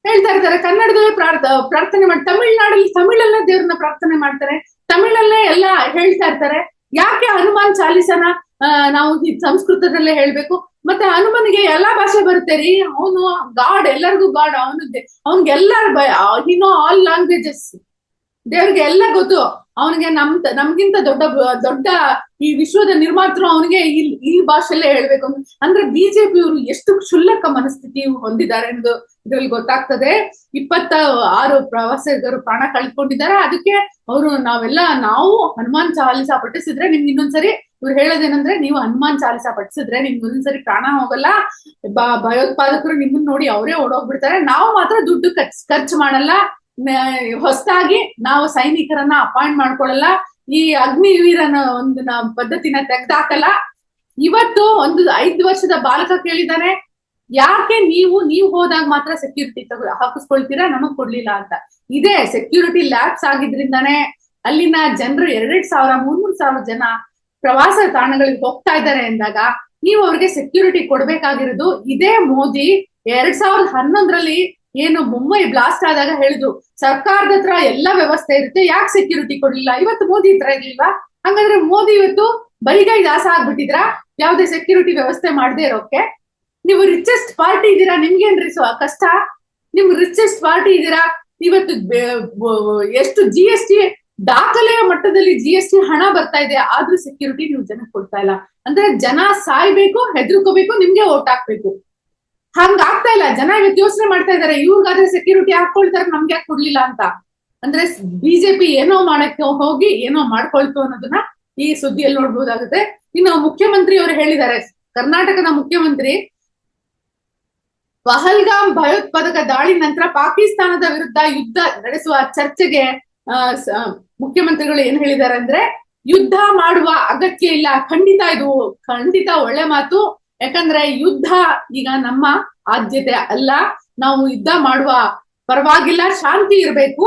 ಹೇಳ್ತಾ ಇರ್ತಾರೆ, ಕನ್ನಡದಲ್ಲೇ ಪ್ರಾರ್ಥ, ಪ್ರಾರ್ಥನೆ ಮಾಡಿ, ತಮಿಳ್ನಾಡಲ್ಲಿ, ತಮಿಳಲ್ಲೇ ದೇವ್ರನ್ನ ಪ್ರಾರ್ಥನೆ ಮಾಡ್ತಾರೆ. ತಮಿಳಲ್ಲೇ ಎಲ್ಲ ಹೇಳ್ತಾ ಇರ್ತಾರೆ. ಯಾಕೆ ಹನುಮಾನ್ ಚಾಲಿಸನ ನಾವು ಸಂಸ್ಕೃತದಲ್ಲೇ ಹೇಳ್ಬೇಕು? ಮತ್ತೆ ಹನುಮನಿಗೆ ಎಲ್ಲಾ ಭಾಷೆ ಬರುತ್ತೆ ರೀ. ಅವನು ಗಾಡ್, ಎಲ್ಲರಿಗೂ ಗಾಡ್ ಅವನು ಅವನ್ಗೆಲ್ಲ ಹಿನೋ ಆಲ್ ಲ್ಯಾಂಗ್ವೇಜಸ್ ದೇವ್ರಿಗೆ ಎಲ್ಲ ಗೊತ್ತು. ಅವನಿಗೆ ನಮ್ ನಮ್ಗಿಂತ ದೊಡ್ಡ ದೊಡ್ಡ ಈ ವಿಶ್ವದ ನಿರ್ಮಾತೃ ಅವನಿಗೆ ಈ ಈ ಭಾಷೆಲ್ಲೇ ಹೇಳ್ಬೇಕು. ಅಂದ್ರೆ ಬಿಜೆಪಿ ಅವರು ಎಷ್ಟು ಕ್ಷುಲ್ಲಕ ಮನಸ್ಥಿತಿ ಹೊಂದಿದ್ದಾರೆ ಎಂದು ಇದ್ರಲ್ಲಿ ಗೊತ್ತಾಗ್ತದೆ. ಇಪ್ಪತ್ತ ಆರು ಪ್ರವಾಸಿಗರು ಪ್ರಾಣ ಕಳ್ಕೊಂಡಿದ್ದಾರೆ. ಅದಕ್ಕೆ ಅವರು ನಾವೆಲ್ಲ, ನಾವು ಹನುಮಾನ್ ಚಾಲಿಸ ಪಠಿಸಿದ್ರೆ ನಿಮ್ಗೆ ಇನ್ನೊಂದ್ಸರಿ ಇವ್ರು ಹೇಳೋದೇನಂದ್ರೆ ನೀವು ಹನುಮಾನ್ ಚಾಲಿಸ ಪಠಿಸಿದ್ರೆ ನಿಮ್ಗೆ ಒಂದೊಂದ್ಸರಿ ಪ್ರಾಣ ಹೋಗಲ್ಲ. ಭಯೋತ್ಪಾದಕರು ನಿಮ್ಮನ್ನ ನೋಡಿ ಅವರೇ ಓಡೋಗ್ಬಿಡ್ತಾರೆ. ನಾವು ಮಾತ್ರ ದುಡ್ಡು ಖರ್ಚ್, ಖರ್ಚು ಮಾಡಲ್ಲ. ಹೊಸದಾಗಿ ನಾವು ಸೈನಿಕರನ್ನ ಅಪಾಯಿಂಟ್ ಮಾಡ್ಕೊಳ್ಳಲ್ಲ. ಈ ಅಗ್ನಿವೀರನ ಒಂದು ಪದ್ಧತಿನ ತೆಗ್ದಾಕಲ್ಲ. ಇವತ್ತು ಒಂದು ಐದು ವರ್ಷದ ಬಾಲಕ ಕೇಳಿದಾನೆ ಯಾಕೆ ನೀವು ನೀವು ಹೋದಾಗ ಮಾತ್ರ ಸೆಕ್ಯೂರಿಟಿ ತಗೋ ಹಾಕಿಸ್ಕೊಳ್ತೀರಾ? ನಮಗ್ ಕೊಡ್ಲಿಲ್ಲ ಅಂತ. ಇದೇ ಸೆಕ್ಯೂರಿಟಿ ಲ್ಯಾಬ್ಸ್ ಆಗಿದ್ರಿಂದಾನೆ ಅಲ್ಲಿನ ಜನರು ಎರಡೆರಡ್ ಸಾವಿರ ಮೂರ್ ಸಾವಿರ ಜನ ಪ್ರವಾಸ ತಾಣಗಳಿಗೆ ಹೋಗ್ತಾ ಇದ್ದಾರೆ ಅಂದಾಗ ನೀವು ಅವ್ರಿಗೆ ಸೆಕ್ಯೂರಿಟಿ ಕೊಡ್ಬೇಕಾಗಿರೋದು. ಇದೇ ಮೋದಿ ಎರಡ್ ಸಾವಿರದ ಹನ್ನೊಂದರಲ್ಲಿ ಏನು ಮುಂಬೈ ಬ್ಲಾಸ್ಟ್ ಆದಾಗ ಹೇಳಿದ್ರು, ಸರ್ಕಾರದ ಹತ್ರ ಎಲ್ಲ ವ್ಯವಸ್ಥೆ ಇರುತ್ತೆ, ಯಾಕೆ ಸೆಕ್ಯೂರಿಟಿ ಕೊಡ್ಲಿಲ್ಲ? ಇವತ್ತು ಮೋದಿ ಹತ್ರ ಇರ್ಲಿಲ್ವಾ? ಹಂಗಂದ್ರೆ ಮೋದಿ ಇವತ್ತು ಬರಿಗೈ ದಾಸ ಆಗ್ಬಿಟ್ಟಿದ್ರ? ಯಾವ್ದೇ ಸೆಕ್ಯೂರಿಟಿ ವ್ಯವಸ್ಥೆ ಮಾಡದೇ ಇರೋಕೆ? ನೀವು ರಿಚೆಸ್ಟ್ ಪಾರ್ಟಿ ಇದ್ದೀರಾ ನಿಮ್ಗೇನ್ರಿ ಸೊ ಕಷ್ಟ? ನಿಮ್ ರಿಚೆಸ್ಟ್ ಪಾರ್ಟಿ ಇದ್ದೀರಾ? ಇವತ್ತು ಎಷ್ಟು ಜಿ ಎಸ್ ಟಿ ದಾಖಲೆಯ ಮಟ್ಟದಲ್ಲಿ ಜಿ ಎಸ್ ಟಿ ಹಣ ಬರ್ತಾ ಇದೆ, ಆದ್ರೂ ಸೆಕ್ಯೂರಿಟಿ ನೀವು ಜನಕ್ಕೆ ಕೊಡ್ತಾ ಇಲ್ಲ. ಅಂದ್ರೆ ಜನ ಸಾಯ್ಬೇಕು, ಹೆದರ್ಕೋಬೇಕು, ನಿಮ್ಗೆ ಓಟ್ ಹಾಕ್ಬೇಕು. ಹಂಗ ಆಗ್ತಾ ಇಲ್ಲ. ಜನ ಇವತ್ತು ಯೋಚನೆ ಮಾಡ್ತಾ ಇದಾರೆ, ಇವ್ರಿಗಾದ್ರೆ ಸೆಕ್ಯೂರಿಟಿ ಹಾಕೊಳ್ತಾರೆ ನಮ್ಗೆ ಯಾಕೆ ಕೊಡ್ಲಿಲ್ಲ ಅಂತ. ಅಂದ್ರೆ ಬಿಜೆಪಿ ಏನೋ ಮಾಡಕ್ಕೆ ಹೋಗಿ, ಏನೋ ಮಾಡ್ಕೊಳ್ತು ಅನ್ನೋದನ್ನ ಈ ಸುದ್ದಿಯಲ್ಲಿ ನೋಡ್ಬೋದಾಗುತ್ತೆ. ಇನ್ನು ಮುಖ್ಯಮಂತ್ರಿ ಅವರು ಹೇಳಿದ್ದಾರೆ, ಕರ್ನಾಟಕದ ಮುಖ್ಯಮಂತ್ರಿ ಪಹಲ್ಗಾಮ್ ಭಯೋತ್ಪಾದಕ ದಾಳಿ ನಂತರ ಪಾಕಿಸ್ತಾನದ ವಿರುದ್ಧ ಯುದ್ಧ ನಡೆಸುವ ಚರ್ಚೆಗೆ ಮುಖ್ಯಮಂತ್ರಿಗಳು ಏನ್ ಹೇಳಿದ್ದಾರೆ ಅಂದ್ರೆ, ಯುದ್ಧ ಮಾಡುವ ಅಗತ್ಯ ಇಲ್ಲ. ಖಂಡಿತ ಇದು, ಖಂಡಿತ ಒಳ್ಳೆ ಮಾತು. ಯಾಕಂದ್ರೆ ಯುದ್ಧ ಈಗ ನಮ್ಮ ಆದ್ಯತೆ ಅಲ್ಲ. ನಾವು ಯುದ್ಧ ಮಾಡುವ ಪರವಾಗಿಲ್ಲ, ಶಾಂತಿ ಇರಬೇಕು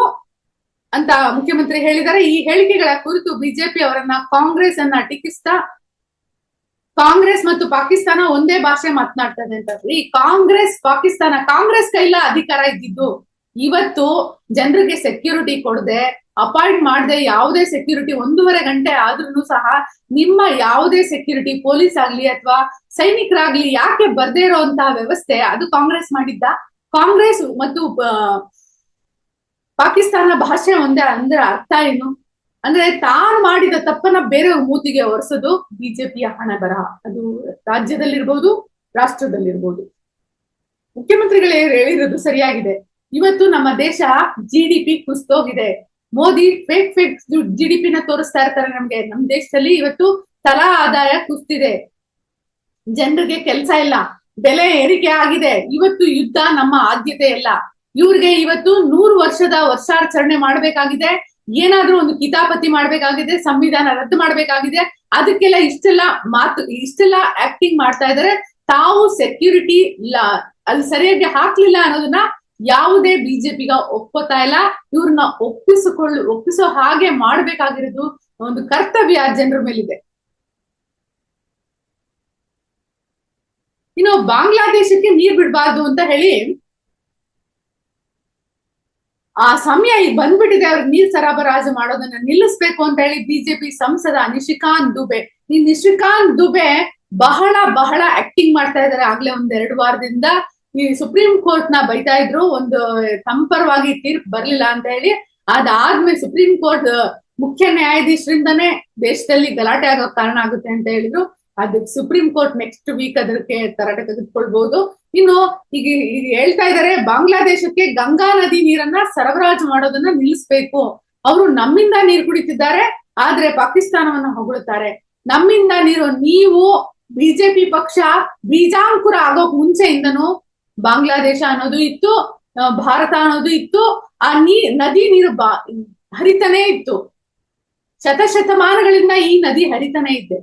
ಅಂತ ಮುಖ್ಯಮಂತ್ರಿ ಹೇಳಿದ್ದಾರೆ. ಈ ಹೇಳಿಕೆಗಳ ಕುರಿತು ಬಿಜೆಪಿ ಅವರನ್ನ ಕಾಂಗ್ರೆಸ್ ಅನ್ನ ಟೀಕಿಸ್ತಾ, ಕಾಂಗ್ರೆಸ್ ಮತ್ತು ಪಾಕಿಸ್ತಾನ ಒಂದೇ ಭಾಷೆ ಮಾತನಾಡ್ತದೆ ಅಂತ ಈ ಕಾಂಗ್ರೆಸ್, ಪಾಕಿಸ್ತಾನ, ಕಾಂಗ್ರೆಸ್ ಕೈಲ ಅಧಿಕಾರ ಇದ್ದಿದ್ದು ಇವತ್ತು ಜನರಿಗೆ ಸೆಕ್ಯೂರಿಟಿ ಕೊಡದೆ ಅಪಾಯಿಂಟ್ ಮಾಡದೆ ಯಾವುದೇ ಸೆಕ್ಯೂರಿಟಿ ಒಂದೂವರೆ ಗಂಟೆ ಆದ್ರೂ ಸಹ ನಿಮ್ಮ ಯಾವುದೇ ಸೆಕ್ಯೂರಿಟಿ ಪೊಲೀಸ್ ಆಗ್ಲಿ ಅಥವಾ ಸೈನಿಕರಾಗ್ಲಿ ಯಾಕೆ ಬರ್ದೇ ಇರೋಂತಹ ವ್ಯವಸ್ಥೆ, ಅದು ಕಾಂಗ್ರೆಸ್ ಮಾಡಿದ್ದ? ಕಾಂಗ್ರೆಸ್ ಮತ್ತು ಪಾಕಿಸ್ತಾನ ಭಾಷೆ ಒಂದೇ ಅಂದ್ರೆ ಅರ್ಥ ಏನು? ಅಂದ್ರೆ ತಾನು ಮಾಡಿದ ತಪ್ಪನ್ನ ಬೇರೆ ಮೂತಿಗೆ ಒರೆಸೋದು ಬಿಜೆಪಿಯ ಹಣ ಬರಹ. ಅದು ರಾಜ್ಯದಲ್ಲಿರ್ಬೋದು, ರಾಷ್ಟ್ರದಲ್ಲಿರ್ಬೋದು. ಮುಖ್ಯಮಂತ್ರಿಗಳೇ ಹೇಳಿರೋದು ಸರಿಯಾಗಿದೆ. ಇವತ್ತು ನಮ್ಮ ದೇಶ G D P ಕುಸ್ತೋಗಿದೆ Modi fake fake G D ಪಿನ ತೋರಿಸ್ತಾ ಇರ್ತಾರೆ ನಮ್ಗೆ. ನಮ್ ದೇಶದಲ್ಲಿ ಇವತ್ತು ತಲಾ ಆದಾಯ ಕುಸ್ತಿದೆ. ಜನರಿಗೆ ಕೆಲಸ ಇಲ್ಲ. ಬೆಲೆ ಏರಿಕೆ ಆಗಿದೆ. ಇವತ್ತು ಯುದ್ಧ ನಮ್ಮ ಆದ್ಯತೆ ಇಲ್ಲ. ಇವ್ರಿಗೆ ಇವತ್ತು ನೂರು ವರ್ಷದ ವರ್ಷಾಚರಣೆ ಮಾಡ್ಬೇಕಾಗಿದೆ. ಏನಾದ್ರೂ ಒಂದು ಕಿತಾಪತಿ ಮಾಡ್ಬೇಕಾಗಿದೆ, ಸಂವಿಧಾನ ರದ್ದು ಮಾಡ್ಬೇಕಾಗಿದೆ. ಅದಕ್ಕೆಲ್ಲ ಇಷ್ಟೆಲ್ಲ ಮಾತು, ಇಷ್ಟೆಲ್ಲ ಆಕ್ಟಿಂಗ್ ಮಾಡ್ತಾ ಇದಾರೆ ತಾವು ಸೆಕ್ಯೂರಿಟಿ ಅದು ಸರಿಯಾಗಿ ಹಾಕ್ಲಿಲ್ಲ ಅನ್ನೋದನ್ನ ಯಾವುದೇ ಬಿಜೆಪಿಗ ಒಪ್ಪತಾ ಇಲ್ಲ. ಇವ್ರನ್ನ ಒಪ್ಪಿಸಿಕೊಳ್ಳು, ಒಪ್ಪಿಸೋ ಹಾಗೆ ಮಾಡ್ಬೇಕಾಗಿರೋದು ಒಂದು ಕರ್ತವ್ಯ ಜನರ ಮೇಲಿದೆ. ಇನ್ನು ಬಾಂಗ್ಲಾದೇಶಕ್ಕೆ ನೀರ್ ಬಿಡಬಾರ್ದು ಅಂತ ಹೇಳಿ ಆ ಸಮಯ ಈಗ ಬಂದ್ಬಿಟ್ಟಿದೆ. ಅವ್ರ ನೀರ್ ಸರಬರಾಜು ಮಾಡೋದನ್ನ ನಿಲ್ಲಿಸ್ಬೇಕು ಅಂತ ಹೇಳಿ ಬಿಜೆಪಿ ಸಂಸದ ನಿಶಿಕಾಂತ್ ದುಬೆ. ಈ ನಿಶಿಕಾಂತ್ ದುಬೆ ಬಹಳ ಬಹಳ ಆಕ್ಟಿಂಗ್ ಮಾಡ್ತಾ ಇದಾರೆ ಆಗ್ಲೇ ಒಂದ್ ಎರಡು ವಾರದಿಂದ ಈ ಸುಪ್ರೀಂ ಕೋರ್ಟ್ನ ಬೈತಾ ಇದ್ರು, ಒಂದು ತಂಪರವಾಗಿ ತೀರ್ಪು ಬರ್ಲಿಲ್ಲ ಅಂತ ಹೇಳಿ, ಅದಾದ್ಮೇಲೆ ಸುಪ್ರೀಂ ಕೋರ್ಟ್ ಮುಖ್ಯ ನ್ಯಾಯಾಧೀಶರಿಂದನೇ ದೇಶದಲ್ಲಿ ಗಲಾಟೆ ಆಗೋ ಕಾರಣ ಆಗುತ್ತೆ ಅಂತ ಹೇಳಿದ್ರು. ಅದಕ್ಕೆ ಸುಪ್ರೀಂ ಕೋರ್ಟ್ ನೆಕ್ಸ್ಟ್ ವೀಕ್ ಅದಕ್ಕೆ ತರಾಟೆ ತೆಗೆದುಕೊಳ್ಬಹುದು ಇನ್ನು ಈಗ ಈಗ ಹೇಳ್ತಾ ಇದಾರೆ, ಬಾಂಗ್ಲಾದೇಶಕ್ಕೆ ಗಂಗಾ ನದಿ ನೀರನ್ನ ಸರಬರಾಜು ಮಾಡೋದನ್ನ ನಿಲ್ಲಿಸ್ಬೇಕು. ಅವರು ನಮ್ಮಿಂದ ನೀರು ಕುಡಿತಿದ್ದಾರೆ, ಆದ್ರೆ ಪಾಕಿಸ್ತಾನವನ್ನ ಹೊಗಳುತ್ತಾರೆ. ನಮ್ಮಿಂದ ನೀರು, ನೀವು ಬಿಜೆಪಿ ಪಕ್ಷ ಬೀಜಾಂಕುರ ಆಗೋಕ್ ಮುಂಚೆಯಿಂದನೂ ಬಾಂಗ್ಲಾದೇಶ ಅನ್ನೋದು ಇತ್ತು ಭಾರತ ಅನ್ನೋದು ಇತ್ತು, ಆ ನೀ, ನದಿ ನೀರು ಬಾ, ಹರಿತಾನೇ ಇತ್ತು. ಶತಶತಮಾನಗಳಿಂದ ಈ ನದಿ ಹರಿತಾನೆ ಇದ್ದೆ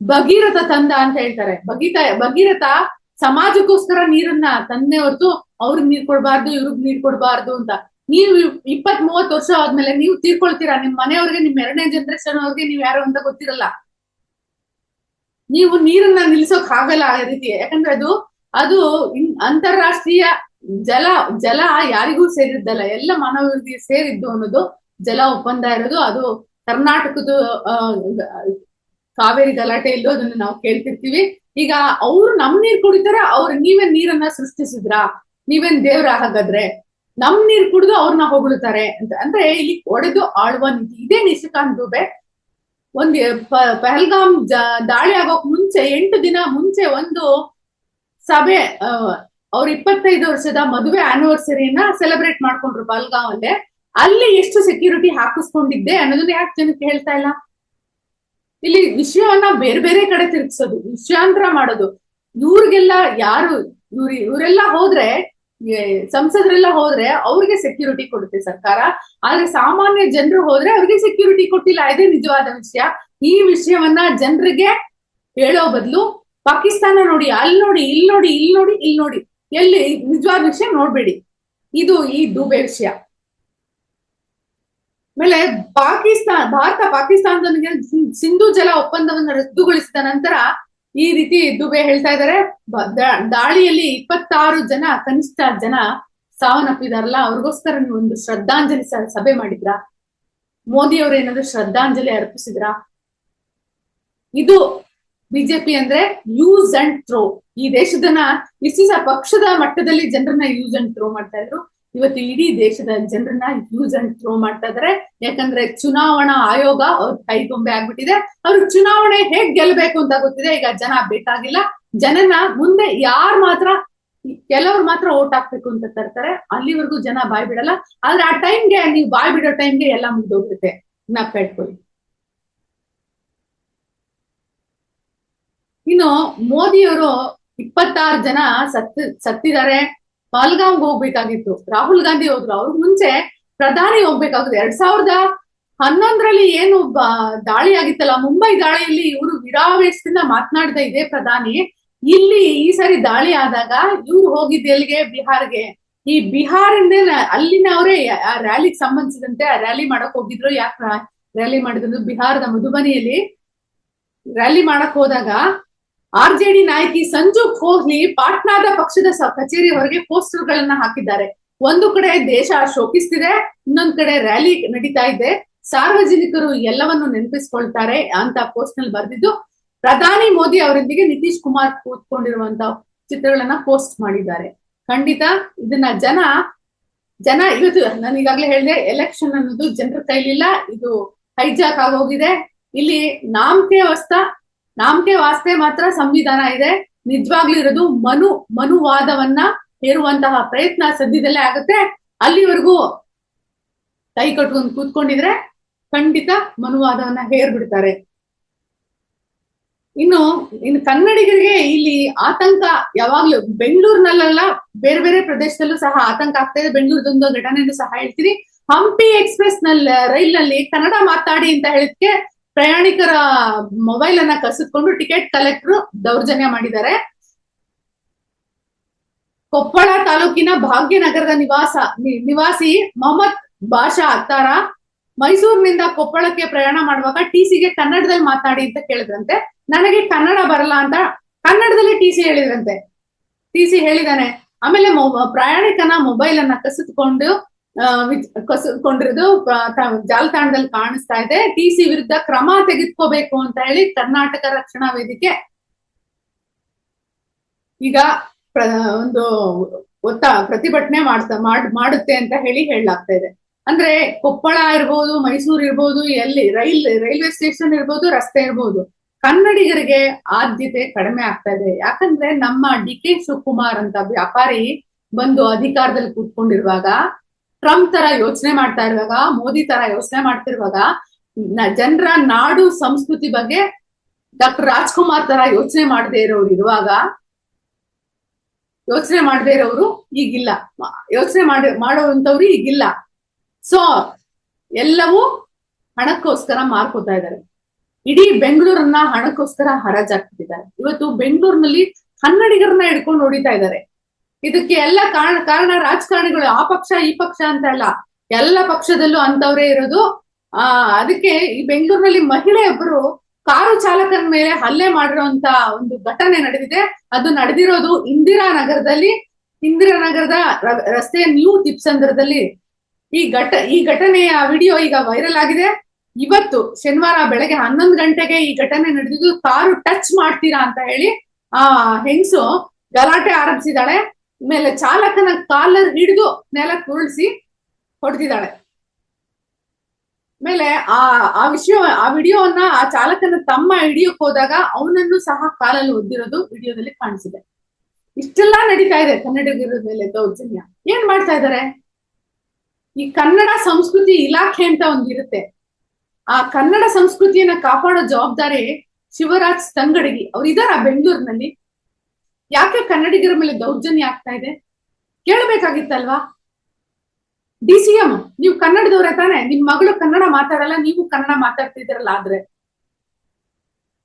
ಭಗೀರಥ ತಂದ ಅಂತ ಹೇಳ್ತಾರೆ. ಭಗೀತ, ಭಗೀರಥ ಸಮಾಜಕ್ಕೋಸ್ಕರ ನೀರನ್ನ ತಂದೆ ಹೊರತು ಅವ್ರಿಗೆ ನೀರ್ ಕೊಡಬಾರ್ದು, ಇವ್ರಿಗೆ ನೀರ್ ಕೊಡಬಾರ್ದು ಅಂತ. ನೀವು ಇಪ್ಪತ್ ಮೂವತ್ ವರ್ಷ ಆದ್ಮೇಲೆ ನೀವು ತೀರ್ಕೊಳ್ತೀರಾ? ನಿಮ್ ಮನೆಯವ್ರಿಗೆ, ನಿಮ್ ಎರಡನೇ ಜನರೇಷನ್ ಅವ್ರಿಗೆ ನೀವ್ ಯಾರು ಅಂತ ಗೊತ್ತಿರಲ್ಲ. ನೀವು ನೀರನ್ನ ನಿಲ್ಸೋಕ್ ಆಗಲ್ಲ ಆ ರೀತಿ. ಯಾಕಂದ್ರೆ ಅದು ಅದು ಅಂತಾರಾಷ್ಟ್ರೀಯ ಜಲ ಜಲ ಯಾರಿಗೂ ಸೇರಿದ್ದಲ್ಲ, ಎಲ್ಲ ಮಾನವರಿಗೆ ಸೇರಿದ್ದು ಅನ್ನೋದು ಜಲ ಒಪ್ಪಂದ ಇರೋದು. ಅದು ಕರ್ನಾಟಕದ ಕಾವೇರಿ ಗಲಾಟೆಯಲ್ಲೂ ಅದನ್ನ ನಾವು ಕೇಳ್ತಿರ್ತೀವಿ. ಈಗ ಅವ್ರು ನಮ್ ನೀರ್ ಕುಡಿತಾರ, ಅವ್ರು ನೀವೇನ್ ನೀರನ್ನ ಸೃಷ್ಟಿಸಿದ್ರಾ? ನೀವೇನ್ ದೇವ್ರ ಹಾಗಾದ್ರೆ? ನಮ್ ನೀರ್ ಕುಡಿದು ಅವ್ರನ್ನ ಹೊಗಳುತ್ತಾರೆ ಅಂತ. ಅಂದ್ರೆ ಇಲ್ಲಿ ಒಡೆದು ಆಳುವ ನೀತಿ. ಇದೇ ನಿಶಿಕಾಂತ್ ದುಬೆ ಒಂದ್ ಪಹಲ್ಗಾಮ್ ದಾಳಿ ಆಗೋಕ್ ಮುಂಚೆ, ಎಂಟು ದಿನ ಮುಂಚೆ ಒಂದು ಸಭೆ ಅವ್ರ ಇಪ್ಪತ್ತೈದು ವರ್ಷದ ಮದುವೆ ಆನಿವರ್ಸರಿನ ಸೆಲೆಬ್ರೇಟ್ ಮಾಡ್ಕೊಂಡ್ರು ಬಲ್ಗಾಂವ್ ಅಲ್ಲೇ ಎಷ್ಟು ಸೆಕ್ಯೂರಿಟಿ ಹಾಕಿಸ್ಕೊಂಡಿದ್ದೆ ಅನ್ನೋದನ್ನ ಯಾಕೆ ಜನಕ್ಕೆ ಹೇಳ್ತಾ ಇಲ್ಲ? ಇಲ್ಲಿ ವಿಷಯವನ್ನ ಬೇರೆ ಬೇರೆ ಕಡೆ ತಿರುಗಿಸೋದು, ವಿಷಯಾಂತರ ಮಾಡೋದು. ಇವ್ರಿಗೆಲ್ಲ ಯಾರು, ಇವ್ರ, ಇವರೆಲ್ಲ ಹೋದ್ರೆ ಸಂಸದರೆಲ್ಲ ಹೋದ್ರೆ ಅವ್ರಿಗೆ ಸೆಕ್ಯೂರಿಟಿ ಕೊಡುತ್ತೆ ಸರ್ಕಾರ. ಆದ್ರೆ ಸಾಮಾನ್ಯ ಜನರು ಹೋದ್ರೆ ಅವ್ರಿಗೆ ಸೆಕ್ಯೂರಿಟಿ ಕೊಟ್ಟಿಲ್ಲ. ಇದೇ ನಿಜವಾದ ವಿಷಯ. ಈ ವಿಷಯವನ್ನ ಜನರಿಗೆ ಹೇಳೋ ಬದಲು ಪಾಕಿಸ್ತಾನ ನೋಡಿ ಅಲ್ಲಿ ನೋಡಿ ಇಲ್ಲಿ ನೋಡಿ ಇಲ್ಲಿ ನೋಡಿ ಇಲ್ಲಿ ನೋಡಿ ಎಲ್ಲಿ? ನಿಜವಾದ ವಿಷಯ ನೋಡ್ಬೇಡಿ. ಇದು ಈ ದುಬೆ ವಿಷಯ. ಆಮೇಲೆ ಪಾಕಿಸ್ತಾನ, ಭಾರತ ಪಾಕಿಸ್ತಾನದೊಂದಿಗೆ ಸಿಂಧು ಜಲ ಒಪ್ಪಂದವನ್ನು ರದ್ದುಗೊಳಿಸಿದ ನಂತರ ಈ ರೀತಿ ದುಬೆ ಹೇಳ್ತಾ ಇದ್ದಾರೆ ದಾಳಿಯಲ್ಲಿ ಇಪ್ಪತ್ತಾರು ಜನ, ಕನಿಷ್ಠ ಜನ ಸಾವನ್ನಪ್ಪಿದಾರಲ್ಲ. ಅವ್ರಿಗೋಸ್ಕರ ಒಂದು ಶ್ರದ್ಧಾಂಜಲಿ ಸಭೆ ಮಾಡಿದ್ರಾ? ಮೋದಿ ಅವರು ಏನಾದ್ರು ಶ್ರದ್ಧಾಂಜಲಿ ಅರ್ಪಿಸಿದ್ರ? ಇದು ಬಿಜೆಪಿ ಅಂದ್ರೆ ಯೂಸ್ ಅಂಡ್ ಥ್ರೋ ಈ ದೇಶದನ್ನ ಇಷ್ಟಿಸ ಪಕ್ಷದ ಮಟ್ಟದಲ್ಲಿ ಜನರನ್ನ ಯೂಸ್ ಅಂಡ್ ಥ್ರೋ ಮಾಡ್ತಾ ಇದ್ರು. ಇವತ್ತು ಇಡೀ ದೇಶದ ಜನರನ್ನ ಯೂಸ್ ಅಂಡ್ ಥ್ರೋ ಮಾಡ್ತಾ ಇದಾರೆ. ಯಾಕಂದ್ರೆ ಚುನಾವಣಾ ಆಯೋಗ ಅವ್ರ ಕೈಗೊಂಬೆ ಆಗ್ಬಿಟ್ಟಿದೆ. ಅವ್ರು ಚುನಾವಣೆ ಹೇಗ್ ಗೆಲ್ಬೇಕು ಅಂತ ಗೊತ್ತಿದೆ. ಈಗ ಜನ ಬೇಕಾಗಿಲ್ಲ ಜನನ ಮುಂದೆ ಯಾರ್ ಮಾತ್ರ, ಕೆಲವ್ರು ಮಾತ್ರ ಓಟ್ ಹಾಕ್ಬೇಕು ಅಂತ ತರ್ತಾರೆ. ಅಲ್ಲಿವರೆಗೂ ಜನ ಬಾಯ್ ಬಿಡಲ್ಲ. ಆದ್ರೆ ಆ ಟೈಮ್ಗೆ ನೀವು ಬಾಯ್ ಬಿಡೋ ಟೈಮ್ಗೆ ಎಲ್ಲ ಮುಗ್ದೋಗ್ಬಿಡುತ್ತೆ. ನಾ ಇಟ್ಕೊಳ್ಳಿ ಇನ್ನು ಮೋದಿಯವರು ಇಪ್ಪತ್ತಾರು ಜನ ಸತ್ ಸತ್ತಿದ್ದಾರೆ. ಪಾಲ್ಗಾಂವ್ ಹೋಗ್ಬೇಕಾಗಿತ್ತು. ರಾಹುಲ್ ಗಾಂಧಿ ಹೋದ್ರು. ಅವ್ರ ಮುಂಚೆ ಪ್ರಧಾನಿ ಹೋಗ್ಬೇಕಾಗುತ್ತೆ ಎರಡ್ ಸಾವಿರದ ಹನ್ನೊಂದರಲ್ಲಿ ಏನು ದಾಳಿ ಆಗಿತ್ತಲ್ಲ ಮುಂಬೈ ದಾಳಿಯಲ್ಲಿ ಇವರು ವಿರಾವೇಶದಿಂದ ಮಾತನಾಡಿದ ಇದೇ ಪ್ರಧಾನಿ. ಇಲ್ಲಿ ಈ ಸರಿ ದಾಳಿ ಆದಾಗ ಇವ್ರು ಹೋಗಿದ್ದ ಎಲ್ಲಿಗೆ? ಬಿಹಾರ್ಗೆ. ಈ ಬಿಹಾರಿಂದ ಅಲ್ಲಿನವರೇ ಆ ರ್ಯಾಲಿಗೆ ಸಂಬಂಧಿಸಿದಂತೆ ಆ ರ್ಯಾಲಿ ಮಾಡಕ್ ಹೋಗಿದ್ರು. ಯಾಕೆ ರ್ಯಾಲಿ ಮಾಡಿದ್ರು? ಬಿಹಾರದ ಮಧುಬನಿಯಲ್ಲಿ ರ್ಯಾಲಿ ಮಾಡಕ್ ಹೋದಾಗ ಆರ್ ಜೆ ಡಿ ನಾಯಕಿ ಸಂಜು ಕೋಹ್ಲಿ ಪಾಟ್ನಾದ ಪಕ್ಷದ ಕಚೇರಿ ಹೊರಗೆ ಪೋಸ್ಟರ್ ಗಳನ್ನ ಹಾಕಿದ್ದಾರೆ. ಒಂದು ಕಡೆ ದೇಶ ಶೋಕಿಸ್ತಿದೆ, ಇನ್ನೊಂದ್ ಕಡೆ ರ್ಯಾಲಿ ನಡೀತಾ ಇದೆ. ಸಾರ್ವಜನಿಕರು ಎಲ್ಲವನ್ನು ನೆನಪಿಸ್ಕೊಳ್ತಾರೆ ಅಂತ ಪೋಸ್ಟ್ನಲ್ಲಿ ಬರೆದಿದ್ದು. ಪ್ರಧಾನಿ ಮೋದಿ ಅವರೊಂದಿಗೆ ನಿತೀಶ್ ಕುಮಾರ್ ಕೂತ್ಕೊಂಡಿರುವಂತ ಚಿತ್ರಗಳನ್ನ ಪೋಸ್ಟ್ ಮಾಡಿದ್ದಾರೆ. ಖಂಡಿತ ಇದನ್ನ ಜನ ಜನ ಇವತ್ತು ನಾನು ಈಗಾಗಲೇ ಹೇಳಿದೆ ಎಲೆಕ್ಷನ್ ಅನ್ನೋದು ಜನರ ಕೈಲಿಲ್ಲ, ಇದು ಹೈಜಾಕ್ ಆಗೋಗಿದೆ. ಇಲ್ಲಿ ನಾಮಕೆ ವಸ್ತ ನಾಮಕೆ ವಾಸ್ತೆ ಮಾತ್ರ ಸಂವಿಧಾನ ಇದೆ. ನಿಜವಾಗ್ಲೂ ಇರೋದು ಮನು, ಮನುವಾದವನ್ನ ಹೇರುವಂತಹ ಪ್ರಯತ್ನ ಸದ್ಯದಲ್ಲೇ ಆಗುತ್ತೆ. ಅಲ್ಲಿವರೆಗೂ ಕೈ ಕಟ್ಕೊಂಡು ಕೂತ್ಕೊಂಡಿದ್ರೆ ಖಂಡಿತ ಮನುವಾದವನ್ನ ಹೇರ್ಬಿಡ್ತಾರೆ. ಇನ್ನು ಇನ್ನು ಕನ್ನಡಿಗರಿಗೆ ಇಲ್ಲಿ ಆತಂಕ ಯಾವಾಗ್ಲೂ ಬೆಂಗಳೂರಿನಲ್ಲೆಲ್ಲ ಬೇರೆ ಬೇರೆ ಪ್ರದೇಶದಲ್ಲೂ ಸಹ ಆತಂಕ ಆಗ್ತಾ ಇದೆ. ಬೆಂಗಳೂರದೊಂದು ಘಟನೆಯನ್ನು ಸಹ ಹೇಳ್ತೀನಿ. ಹಂಪಿ ಎಕ್ಸ್ಪ್ರೆಸ್ನಲ್ಲಿ ರೈಲ್ನಲ್ಲಿ ಕನ್ನಡ ಮಾತಾಡಿ ಅಂತ ಹೇಳಿದ್ಕೆ ಪ್ರಯಾಣಿಕರ ಮೊಬೈಲ್ ಅನ್ನ ಕಸಿದ್ಕೊಂಡು ಟಿಕೆಟ್ ಕಲೆಕ್ಟರ್ ದೌರ್ಜನ್ಯ ಮಾಡಿದ್ದಾರೆ. ಕೊಪ್ಪಳ ತಾಲೂಕಿನ ಭಾಗ್ಯನಗರದ ನಿವಾಸ ನಿವಾಸಿ ಮೊಹಮ್ಮದ್ ಬಾಷಾ ಅತ್ತಾರ ಮೈಸೂರಿನಿಂದ ಕೊಪ್ಪಳಕ್ಕೆ ಪ್ರಯಾಣ ಮಾಡುವಾಗ ಟಿಸಿಗೆ ಕನ್ನಡದಲ್ಲಿ ಮಾತಾಡಿ ಅಂತ ಕೇಳಿದ್ರಂತೆ. ನನಗೆ ಕನ್ನಡ ಬರಲ್ಲ ಅಂತ ಕನ್ನಡದಲ್ಲಿ ಟಿಸಿ ಹೇಳಿದ್ರಂತೆ. ಟಿಸಿ ಹೇಳಿದಾನೆ ಆಮೇಲೆ ಪ್ರಯಾಣಿಕನ ಮೊಬೈಲ್ ಅನ್ನ ಕಸಿದುಕೊಂಡು ತ- ಜಾಲತಾಣದಲ್ಲಿ ಕಾಣಿಸ್ತಾ ಇದೆ. ಟಿ ಸಿ ವಿರುದ್ಧ ಕ್ರಮ ತೆಗೆದುಕೋಬೇಕು ಅಂತ ಹೇಳಿ ಕರ್ನಾಟಕ ರಕ್ಷಣಾ ವೇದಿಕೆ ಈಗ ಒಂದು ಒತ್ತ ಪ್ರತಿಭಟನೆ ಮಾಡ್ತಾ, ಮಾಡ್, ಮಾಡುತ್ತೆ ಅಂತ ಹೇಳಿ ಹೇಳಲಾಗ್ತಾ ಇದೆ. ಅಂದ್ರೆ ಕೊಪ್ಪಳ ಇರ್ಬೋದು, ಮೈಸೂರು ಇರ್ಬೋದು, ಎಲ್ಲಿ, ರೈಲ್, ರೈಲ್ವೆ ಸ್ಟೇಷನ್ ಇರ್ಬೋದು, ರಸ್ತೆ ಇರ್ಬೋದು, ಕನ್ನಡಿಗರಿಗೆ ಆದ್ಯತೆ ಕಡಿಮೆ ಆಗ್ತಾ ಇದೆ. ಯಾಕಂದ್ರೆ ನಮ್ಮ ಡಿ ಕೆ ಶಿವಕುಮಾರ್ ಅಂತ ವ್ಯಾಪಾರಿ ಬಂದು ಅಧಿಕಾರದಲ್ಲಿ ಕೂತ್ಕೊಂಡಿರುವಾಗ ಟ್ರಂಪ್ ತರ ಯೋಚನೆ ಮಾಡ್ತಾ ಇರುವಾಗ, ಮೋದಿ ತರ ಯೋಚನೆ ಮಾಡ್ತಿರುವಾಗ ಜನರ ನಾಡು ಸಂಸ್ಕೃತಿ ಬಗ್ಗೆ ಡಾಕ್ಟರ್ ರಾಜ್ಕುಮಾರ್ ತರ ಯೋಚನೆ ಮಾಡದೇ ಇರೋರು ಇರುವಾಗ, ಯೋಚನೆ ಮಾಡದೇ ಇರೋರು ಈಗಿಲ್ಲ. ಯೋಚನೆ ಮಾಡಿ, ಮಾಡೋವಂಥವ್ರು ಈಗಿಲ್ಲ. ಸೊ ಎಲ್ಲವೂ ಹಣಕ್ಕೋಸ್ಕರ ಮಾರ್ಕೋತಾ ಇದ್ದಾರೆ. ಇಡೀ ಬೆಂಗಳೂರನ್ನ ಹಣಕ್ಕೋಸ್ಕರ ಹರಾಜಾಕ್ತಿದ್ದಾರೆ ಇವತ್ತು ಬೆಂಗಳೂರಿನಲ್ಲಿ ಕನ್ನಡಿಗರನ್ನ ಹಿಡ್ಕೊಂಡು ಹೊಡಿತಾ ಇದ್ದಾರೆ. ಇದಕ್ಕೆ ಎಲ್ಲ ಕಾರಣ ಕಾರಣ ರಾಜಕಾರಣಿಗಳು, ಆ ಪಕ್ಷ, ಈ ಪಕ್ಷ ಅಂತ ಅಲ್ಲ. ಎಲ್ಲ ಪಕ್ಷದಲ್ಲೂ ಅಂತವ್ರೇ ಇರೋದು. ಆ, ಅದಕ್ಕೆ ಈ ಬೆಂಗಳೂರಿನಲ್ಲಿ ಮಹಿಳೆಯೊಬ್ಬರು ಕಾರು ಚಾಲಕನ ಮೇಲೆ ಹಲ್ಲೆ ಮಾಡಿರುವಂತ ಒಂದು ಘಟನೆ ನಡೆದಿದೆ. ಅದು ನಡೆದಿರೋದು ಇಂದಿರಾ ನಗರದಲ್ಲಿ. ಇಂದಿರಾ ನಗರದ ರಸ್ತೆಯ ನ್ಯೂ ದಿಪ್ಸಂದ್ರದಲ್ಲಿ ಈ ಘಟ, ಈ ಘಟನೆಯ ವಿಡಿಯೋ ಈಗ ವೈರಲ್ ಆಗಿದೆ. ಇವತ್ತು ಶನಿವಾರ ಬೆಳಗ್ಗೆ ಹನ್ನೊಂದು ಗಂಟೆಗೆ ಈ ಘಟನೆ ನಡೆದಿದ್ದು, ಕಾರು ಟಚ್ ಮಾಡ್ತೀರಾ ಅಂತ ಹೇಳಿ, ಆ, ಹೆಂಗಸು ಗಲಾಟೆ ಆರಂಭಿಸಿದಾಳೆ ಮೇಲೆ ಚಾಲಕನ ಕಾಲರ್ ಹಿಡಿದು ನೆಲ ಕುರುಳಿಸಿ ಹೊಡೆದಿದ್ದಾಳೆ. ಮೇಲೆ ಆ ಆ ವಿಷಯ ಆ ವಿಡಿಯೋವನ್ನ ಆ ಚಾಲಕನ ತಮ್ಮ ಹಿಡಿಯೋಕ್ ಹೋದಾಗ ಅವನನ್ನು ಸಹ ಕಾಲಲ್ಲಿ ಒದ್ದಿರೋದು ವಿಡಿಯೋದಲ್ಲಿ ಕಾಣಿಸಿದೆ. ಇಷ್ಟೆಲ್ಲ ನಡೀತಾ ಇದೆ ಕನ್ನಡಿಗರ ಮೇಲೆ ದೌರ್ಜನ್ಯ. ಏನ್ ಮಾಡ್ತಾ ಇದ್ದಾರೆ ಈ ಕನ್ನಡ ಸಂಸ್ಕೃತಿ ಇಲಾಖೆ ಅಂತ ಒಂದಿರುತ್ತೆ ಆ ಕನ್ನಡ ಸಂಸ್ಕೃತಿಯನ್ನ ಕಾಪಾಡೋ ಜವಾಬ್ದಾರಿ ಶಿವರಾಜ್ ತಂಗಡಗಿ. ಅವ್ರಿದಾರ ಬೆಂಗಳೂರಿನಲ್ಲಿ. ಯಾಕೆ ಕನ್ನಡಿಗರ ಮೇಲೆ ದೌರ್ಜನ್ಯ ಆಗ್ತಾ ಇದೆ? ಕೇಳಬೇಕಾಗಿತ್ತಲ್ವಾ? ಡಿ ಸಿ ಎಂ, ನೀವು ಕನ್ನಡದವ್ರೆ ತಾನೆ. ನಿಮ್ ಮಗಳು ಕನ್ನಡ ಮಾತಾಡಲ್ಲ, ನೀವು ಕನ್ನಡ ಮಾತಾಡ್ತಿದ್ದೀರಲ್ಲ ಆದ್ರೆ.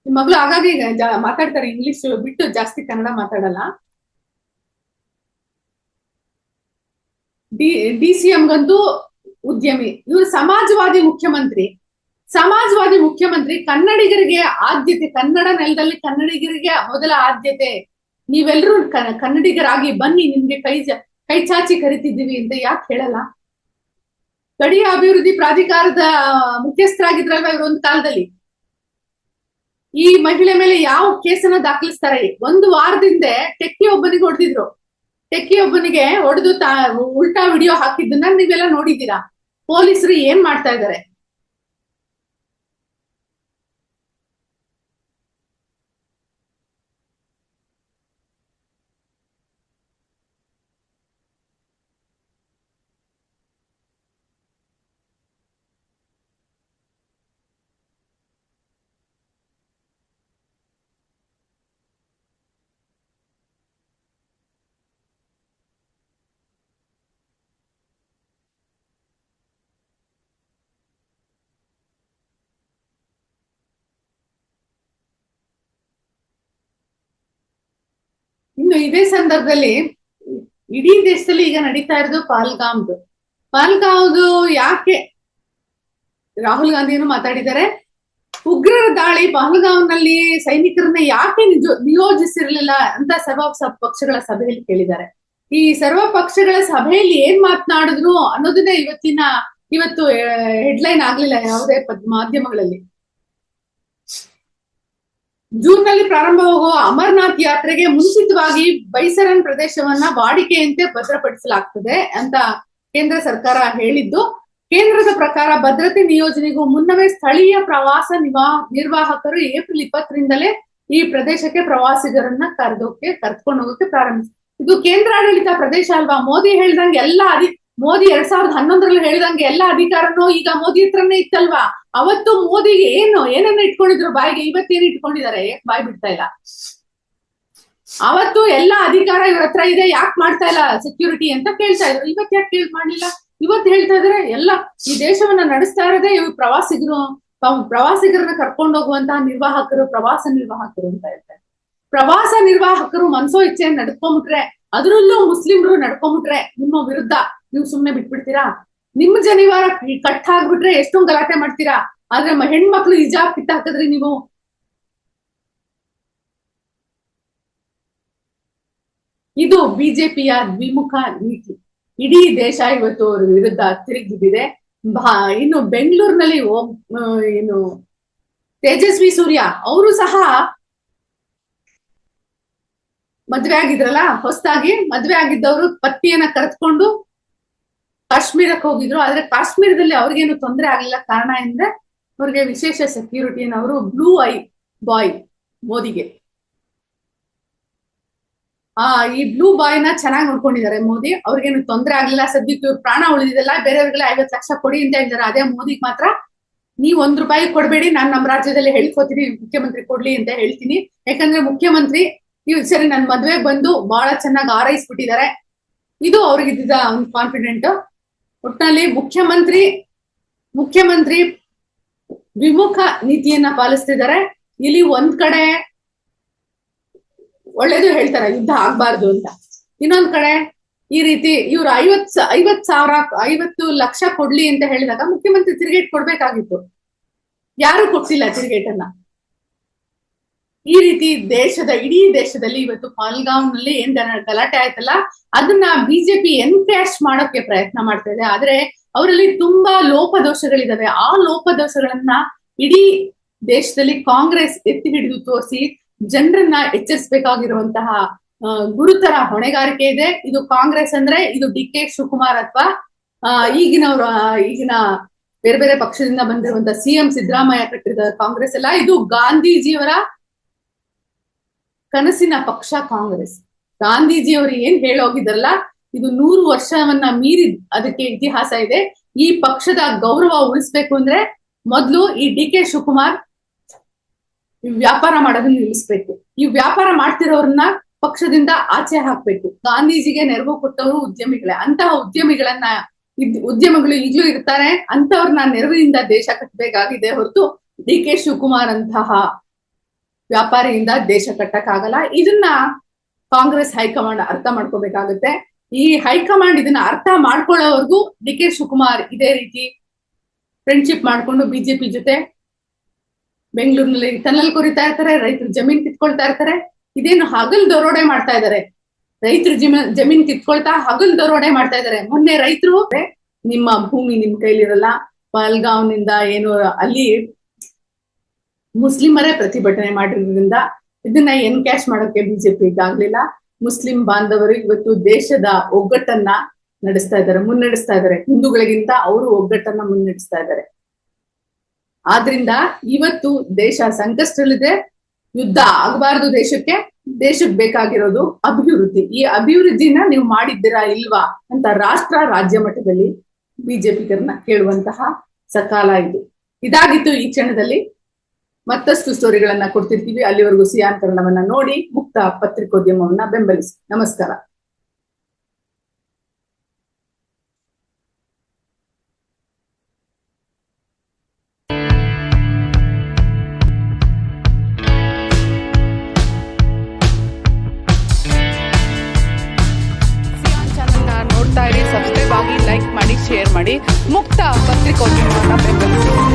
ನಿಮ್ ಮಗಳು ಹಾಗಾಗಿ ಮಾತಾಡ್ತಾರೆ ಇಂಗ್ಲಿಷ್ ಬಿಟ್ಟು ಜಾಸ್ತಿ ಕನ್ನಡ ಮಾತಾಡಲ್ಲ. ಡಿ ಡಿ ಸಿ ಎಂಗಂತೂ ಉದ್ಯಮಿ. ಇವರು ಸಮಾಜವಾದಿ ಮುಖ್ಯಮಂತ್ರಿ. ಸಮಾಜವಾದಿ ಮುಖ್ಯಮಂತ್ರಿ ಕನ್ನಡಿಗರಿಗೆ ಆದ್ಯತೆ, ಕನ್ನಡ ನೆಲದಲ್ಲಿ ಕನ್ನಡಿಗರಿಗೆ ಮೊದಲ ಆದ್ಯತೆ. ನೀವೆಲ್ಲರೂ ಕನ್ನಡಿಗರಾಗಿ ಬನ್ನಿ, ನಿಮ್ಗೆ ಕೈ ಕೈ ಚಾಚಿ ಕರಿತಿದ್ದೀವಿ ಅಂತ ಯಾಕೆ ಹೇಳಲ್ಲ? ಗಡಿ ಅಭಿವೃದ್ಧಿ ಪ್ರಾಧಿಕಾರದ ಮುಖ್ಯಸ್ಥರಾಗಿದ್ರಲ್ವಾ ಇವರು ಒಂದು ಕಾಲದಲ್ಲಿ? ಈ ಮಹಿಳೆ ಮೇಲೆ ಯಾವ ಕೇಸನ್ನ ದಾಖಲಿಸ್ತಾರೆ? ಒಂದು ವಾರದಿಂದ ಟೆಕ್ಕಿ ಒಬ್ಬನಿಗೆ ಹೊಡೆದಿದ್ರು. ಟೆಕ್ಕಿ ಒಬ್ಬನಿಗೆ ಹೊಡೆದು ತಾ, ಉಲ್ಟಾ ವಿಡಿಯೋ ಹಾಕಿದ್ದನ್ನ ನೀವೆಲ್ಲ ನೋಡಿದ್ದೀರಾ? ಪೊಲೀಸರು ಏನ್ ಮಾಡ್ತಾ ಇದ್ದಾರೆ? ಇನ್ನು ಇದೇ ಸಂದರ್ಭದಲ್ಲಿ ಇಡೀ ದೇಶದಲ್ಲಿ ಈಗ ನಡೀತಾ ಇರೋದು ಪಾಲ್ಗಾಮ್ದು. ಪಾಲ್ಗಾಮ್ದು ಯಾಕೆ ರಾಹುಲ್ ಗಾಂಧಿಯನ್ನು ಮಾತಾಡಿದ್ದಾರೆ? ಉಗ್ರರ ದಾಳಿ ಪಹಲ್ಗಾಂವ್ನಲ್ಲಿ ಸೈನಿಕರನ್ನ ಯಾಕೆ ನಿಜ ನಿಯೋಜಿಸಿರ್ಲಿಲ್ಲ ಅಂತ ಸರ್ವ ಪಕ್ಷಗಳ ಸಭೆಯಲ್ಲಿ ಕೇಳಿದ್ದಾರೆ. ಈ ಸರ್ವ ಪಕ್ಷಗಳ ಸಭೆಯಲ್ಲಿ ಏನ್ ಮಾತನಾಡಿದ್ರು ಅನ್ನೋದನ್ನೇ ಇವತ್ತಿನ, ಇವತ್ತು ಹೆಡ್ಲೈನ್ ಆಗ್ಲಿಲ್ಲ ಯಾವುದೇ ಮಾಧ್ಯಮಗಳಲ್ಲಿ. ಜೂನ್ನಲ್ಲಿ ಪ್ರಾರಂಭವಾಗುವ ಅಮರನಾಥ್ ಯಾತ್ರೆಗೆ ಮುಂಚಿತವಾಗಿ ಬೈಸರನ್ ಪ್ರದೇಶವನ್ನ ವಾಡಿಕೆಯಂತೆ ಭದ್ರಪಡಿಸಲಾಗ್ತದೆ ಅಂತ ಕೇಂದ್ರ ಸರ್ಕಾರ ಹೇಳಿದ್ದು, ಕೇಂದ್ರದ ಪ್ರಕಾರ ಭದ್ರತೆ ನಿಯೋಜನೆಗೂ ಮುನ್ನವೇ ಸ್ಥಳೀಯ ಪ್ರವಾಸ ನಿವಾ, ನಿರ್ವಾಹಕರು ಏಪ್ರಿಲ್ ಇಪ್ಪತ್ತರಿಂದಲೇ ಈ ಪ್ರದೇಶಕ್ಕೆ ಪ್ರವಾಸಿಗರನ್ನ ಕರೆದೋಕೆ ಕರ್ಕೊಂಡು ಹೋಗೋಕೆ ಪ್ರಾರಂಭಿಸಿ, ಇದು ಕೇಂದ್ರಾಡಳಿತ ಪ್ರದೇಶ ಅಲ್ವಾ? ಮೋದಿ ಹೇಳ್ದಂಗೆ ಎಲ್ಲಾ ಅಧಿ ಮೋದಿ ಎರಡ್ ಸಾವಿರದ ಹನ್ನೊಂದರಲ್ಲಿ ಹೇಳಿದಂಗೆ ಎಲ್ಲಾ ಅಧಿಕಾರನೂ ಈಗ ಮೋದಿ ಹತ್ರನೇ ಇತ್ತಲ್ವಾ? ಅವತ್ತು ಮೋದಿಗೆ ಏನು ಏನನ್ನ ಇಟ್ಕೊಂಡಿದ್ರು ಬಾಯಿಗೆ? ಇವತ್ತೇನು ಇಟ್ಕೊಂಡಿದ್ದಾರೆ? ಯಾಕೆ ಬಾಯಿ ಬಿಡ್ತಾ ಇಲ್ಲ. ಅವತ್ತು ಎಲ್ಲಾ ಅಧಿಕಾರ ಇವ್ರ ಹತ್ರ ಇದೆ, ಯಾಕೆ ಮಾಡ್ತಾ ಇಲ್ಲ ಸೆಕ್ಯೂರಿಟಿ ಅಂತ ಕೇಳ್ತಾ ಇದ್ರು. ಇವತ್ ಯಾಕೆ ಕೇಳ್ ಮಾಡ್ಲಿಲ್ಲ? ಇವತ್ತು ಹೇಳ್ತಾ ಇದಾರೆ, ಎಲ್ಲ ಈ ದೇಶವನ್ನ ನಡೆಸ್ತಾ ಇರೋದೇ ಇವ್ ಪ್ರವಾಸಿಗರು. ಪ್ರವಾಸಿಗರನ್ನ ಕರ್ಕೊಂಡು ಹೋಗುವಂತಹ ನಿರ್ವಾಹಕರು, ಪ್ರವಾಸ ನಿರ್ವಾಹಕರು ಅಂತ ಹೇಳ್ತಾರೆ. ಪ್ರವಾಸ ನಿರ್ವಾಹಕರು ಮನ್ಸೋ ಇಚ್ಛೆ ನಡ್ಕೊಂಬಿಟ್ರೆ, ಅದರಲ್ಲೂ ಮುಸ್ಲಿಮ್ರು ನಡ್ಕೊಂಬಿಟ್ರೆ ನಿಮ್ಮ ವಿರುದ್ಧ ನೀವು ಸುಮ್ಮನೆ ಬಿಟ್ಬಿಡ್ತೀರಾ? ನಿಮ್ ಜನಿವಾರ ಕಟ್ ಹಾಕ್ಬಿಟ್ರೆ ಎಷ್ಟೊಂದು ಗಲಾಟೆ ಮಾಡ್ತೀರಾ? ಆದ್ರೆ ಹೆಣ್ಮಕ್ಳು ಹಿಜಾಬ್ ಕಿತ್ತ ಹಾಕಿದ್ರಿ ನೀವು. ಇದು ಬಿಜೆಪಿಯ ದ್ವಿಮುಖ ನೀತಿ. ಇಡೀ ದೇಶ ಇವತ್ತು ಅವ್ರ ವಿರುದ್ಧ ತಿರುಗಿದ್ದಿದೆ ಬಾ, ಇನ್ನು ಬೆಂಗಳೂರಿನಲ್ಲಿ ಏನು, ತೇಜಸ್ವಿ ಸೂರ್ಯ, ಅವರು ಸಹ ಮದ್ವೆ ಆಗಿದ್ರಲ್ಲ? ಹೊಸದಾಗಿ ಮದ್ವೆ ಆಗಿದ್ದವರು ಪತ್ನಿಯನ್ನ ಕರೆದುಕೊಂಡು ಕಾಶ್ಮೀರಕ್ಕೆ ಹೋಗಿದ್ರು, ಆದ್ರೆ ಕಾಶ್ಮೀರದಲ್ಲಿ ಅವ್ರಿಗೇನು ತೊಂದರೆ ಆಗಲಿಲ್ಲ. ಕಾರಣ ಎಂದ್ರೆ ಅವ್ರಿಗೆ ವಿಶೇಷ ಸೆಕ್ಯೂರಿಟಿ ಅವರು ಬ್ಲೂ ಐ ಬಾಯ್ ಮೋದಿಗೆ. ಆ, ಈ ಬ್ಲೂ ಬಾಯ್ನ ಚೆನ್ನಾಗಿ ನೋಡ್ಕೊಂಡಿದ್ದಾರೆ ಮೋದಿ. ಅವ್ರಿಗೇನು ತೊಂದರೆ ಆಗಲಿಲ್ಲ. ಸದ್ಯಕ್ಕೆ ಪ್ರಾಣ ಉಳಿದಿದೆಲ್ಲ, ಬೇರೆಯವ್ರಿಗೆಲ್ಲ ಐವತ್ತು ಲಕ್ಷ ಕೊಡಿ ಅಂತ ಹೇಳಿದಾರೆ ಅದೇ ಮೋದಿಗೆ ಮಾತ್ರ, ನೀವ್ ಒಂದ್ ರೂಪಾಯಿ ಕೊಡ್ಬೇಡಿ, ನಾನು ನಮ್ಮ ರಾಜ್ಯದಲ್ಲಿ ಹೇಳ್ಕೊತೀನಿ, ಮುಖ್ಯಮಂತ್ರಿ ಕೊಡ್ಲಿ ಅಂತ ಹೇಳ್ತೀನಿ. ಯಾಕಂದ್ರೆ ಮುಖ್ಯಮಂತ್ರಿ, ನೀವು ಸರಿ, ನನ್ ಮದ್ವೆಗ್ ಬಂದು ಬಹಳ ಚೆನ್ನಾಗಿ ಆರೈಸ್ಬಿಟ್ಟಿದ್ದಾರೆ ಇದು ಅವ್ರಿಗಿದ್ದ ಒಂದು ಕಾನ್ಫಿಡೆಂಟ್ ಒಟ್ನಲ್ಲಿ ಮುಖ್ಯಮಂತ್ರಿ ಮುಖ್ಯಮಂತ್ರಿ ದ್ವಿಮುಖ ನೀತಿಯನ್ನ ಪಾಲಿಸ್ತಿದ್ದಾರೆ. ಇಲ್ಲಿ ಒಂದ್ ಕಡೆ ಒಳ್ಳೇದು ಹೇಳ್ತಾರೆ, ಯುದ್ಧ ಆಗ್ಬಾರ್ದು ಅಂತ. ಇನ್ನೊಂದ್ ಕಡೆ ಈ ರೀತಿ ಇವ್ರು ಐವತ್ ಐವತ್ ಸಾವಿರ, ಐವತ್ತು ಲಕ್ಷ ಕೊಡ್ಲಿ ಅಂತ ಹೇಳಿದಾಗ ಮುಖ್ಯಮಂತ್ರಿ ತಿರುಗೇಟ್ ಕೊಡ್ಬೇಕಾಗಿತ್ತು. ಯಾರು ಕೊಡ್ಸಿಲ್ಲ ತಿರುಗೇಟನ್ನ. ಈ ರೀತಿ ದೇಶದ, ಇಡೀ ದೇಶದಲ್ಲಿ ಇವತ್ತು ಪಾಲ್ಗಾಂವ್ನಲ್ಲಿ ಏನ್ ಗಲ- ಗಲಾಟೆ ಆಯ್ತಲ್ಲ, ಅದನ್ನ ಬಿಜೆಪಿ ಎನ್ಕ್ಯಾಶ್ ಮಾಡೋಕೆ ಪ್ರಯತ್ನ ಮಾಡ್ತಾ ಇದೆ. ಆದ್ರೆ ಅವರಲ್ಲಿ ತುಂಬಾ ಲೋಪದೋಷಗಳಿದಾವೆ. ಆ ಲೋಪದೋಷಗಳನ್ನ ಇಡೀ ದೇಶದಲ್ಲಿ ಕಾಂಗ್ರೆಸ್ ಎತ್ತಿ ಹಿಡಿದು ತೋರಿಸಿ ಜನರನ್ನ ಎಚ್ಚರಿಸಬೇಕಾಗಿರುವಂತಹ ಗುರುತರ ಹೊಣೆಗಾರಿಕೆ ಇದೆ. ಇದು ಕಾಂಗ್ರೆಸ್ ಅಂದ್ರೆ ಇದು ಡಿ ಕೆ ಶಿವಕುಮಾರ್ ಅಥವಾ ಈಗಿನವರು ಈಗಿನ ಬೇರೆ ಬೇರೆ ಪಕ್ಷದಿಂದ ಬಂದಿರುವಂತಹ ಸಿಎಂ ಸಿದ್ದರಾಮಯ್ಯ ಕಟ್ಟಿದ ಕಾಂಗ್ರೆಸ್ ಅಲ್ಲ, ಇದು ಗಾಂಧೀಜಿಯವರ ಕನಸಿನ ಪಕ್ಷ ಕಾಂಗ್ರೆಸ್. ಗಾಂಧೀಜಿಯವರು ಏನ್ ಹೇಳೋಗಿದ್ರಲ್ಲ ಇದು ನೂರು ವರ್ಷವನ್ನ ಮೀರಿ ಅದಕ್ಕೆ ಇತಿಹಾಸ ಇದೆ. ಈ ಪಕ್ಷದ ಗೌರವ ಉಳಿಸ್ಬೇಕು ಅಂದ್ರೆ ಮೊದ್ಲು ಈ ಡಿ ಕೆ ಶಿವಕುಮಾರ್ ವ್ಯಾಪಾರ ಮಾಡೋದನ್ನ ನಿಲ್ಲಿಸ್ಬೇಕು. ಈ ವ್ಯಾಪಾರ ಮಾಡ್ತಿರೋರನ್ನ ಪಕ್ಷದಿಂದ ಆಚೆ ಹಾಕ್ಬೇಕು. ಗಾಂಧೀಜಿಗೆ ನೆರವು ಕೊಟ್ಟವರು ಉದ್ಯಮಿಗಳೇ. ಅಂತಹ ಉದ್ಯಮಿಗಳನ್ನ ಉದ್ಯಮಗಳು ಈಗ್ಲೂ ಇರ್ತಾರೆ. ಅಂತವ್ರನ್ನ ನೆರವಿನಿಂದ ದೇಶ ಕಟ್ಟಬೇಕಾಗಿದೆ ಹೊರತು ಡಿ ಕೆ ಶಿವಕುಮಾರ್ ಅಂತಹ ವ್ಯಾಪಾರಿಯಿಂದ ದೇಶ ಕಟ್ಟಕ್ಕಾಗಲ್ಲ. ಇದನ್ನ ಕಾಂಗ್ರೆಸ್ ಹೈಕಮಾಂಡ್ ಅರ್ಥ ಮಾಡ್ಕೋಬೇಕಾಗುತ್ತೆ. ಈ ಹೈಕಮಾಂಡ್ ಇದನ್ನ ಅರ್ಥ ಮಾಡ್ಕೊಳ್ಳೋವರೆಗೂ ಡಿ ಕೆ ಶಿವಕುಮಾರ್ ಇದೇ ರೀತಿ ಫ್ರೆಂಡ್ಶಿಪ್ ಮಾಡ್ಕೊಂಡು ಬಿಜೆಪಿ ಜೊತೆ ಬೆಂಗಳೂರಿನಲ್ಲಿ ಟನಲ್ ಕೊರಿತಾ ಇರ್ತಾರೆ, ರೈತರು ಜಮೀನ್ ಕಿತ್ಕೊಳ್ತಾ ಇರ್ತಾರೆ. ಇದೇನು ಹಗಲ್ ದರೋಡೆ ಮಾಡ್ತಾ ಇದ್ದಾರೆ. ರೈತರು ಜಮೀನ್ ಜಮೀನ್ ಕಿತ್ಕೊಳ್ತಾ ಹಗಲ್ ದರೋಡೆ ಮಾಡ್ತಾ ಇದ್ದಾರೆ. ಮೊನ್ನೆ ರೈತರು, ನಿಮ್ಮ ಭೂಮಿ ನಿಮ್ ಕೈಲಿರಲ್ಲ. ಪಲ್ಗಾವ್ನಿಂದ ಏನು ಅಲ್ಲಿ ಮುಸ್ಲಿಮರೇ ಪ್ರತಿಭಟನೆ ಮಾಡಿರೋದ್ರಿಂದ ಇದನ್ನ ಎನ್ಕ್ಯಾಶ್ ಮಾಡೋಕೆ ಬಿಜೆಪಿ ಆಗ್ಲಿಲ್ಲ. ಮುಸ್ಲಿಂ ಬಾಂಧವರು ಇವತ್ತು ದೇಶದ ಒಗ್ಗಟ್ಟನ್ನ ನಡೆಸ್ತಾ ಇದ್ದಾರೆ, ಮುನ್ನಡೆಸ್ತಾ ಇದ್ದಾರೆ. ಹಿಂದೂಗಳಿಗಿಂತ ಅವರು ಒಗ್ಗಟ್ಟನ್ನ ಮುನ್ನಡೆಸ್ತಾ ಇದ್ದಾರೆ. ಆದ್ರಿಂದ ಇವತ್ತು ದೇಶ ಸಂಕಷ್ಟದಲ್ಲಿದೆ. ಯುದ್ಧ ಆಗಬಾರದು ದೇಶಕ್ಕೆ. ದೇಶಕ್ಕೆ ಬೇಕಾಗಿರೋದು ಅಭಿವೃದ್ಧಿ. ಈ ಅಭಿವೃದ್ಧಿನ ನೀವು ಮಾಡಿದ್ದೀರಾ ಇಲ್ವಾ ಅಂತ ರಾಷ್ಟ್ರ ರಾಜ್ಯ ಮಟ್ಟದಲ್ಲಿ ಬಿಜೆಪಿಗರನ್ನ ಕೇಳುವಂತಹ ಸಕಾಲ ಇದು. ಇದಾಗಿತ್ತು ಈ ಕ್ಷಣದಲ್ಲಿ. ಮತ್ತಷ್ಟು ಸ್ಟೋರಿಗಳನ್ನ ಕೊಡ್ತಿರ್ತೀವಿ. ಅಲ್ಲಿವರೆಗೂ ಸಿಯಾನ್ ಕನ್ನಡವನ್ನ ನೋಡಿ ಮುಕ್ತ ಪತ್ರಿಕೋದ್ಯಮವನ್ನ ಬೆಂಬಲಿಸಿ. ನಮಸ್ಕಾರ. ನೋಡ್ತಾ ಇರಿ ಲೈಕ್ ಮಾಡಿ ಶೇರ್ ಮಾಡಿ, ಮುಕ್ತ ಪತ್ರಿಕೋದ್ಯಮವನ್ನ ಬೆಂಬಲಿಸಿ.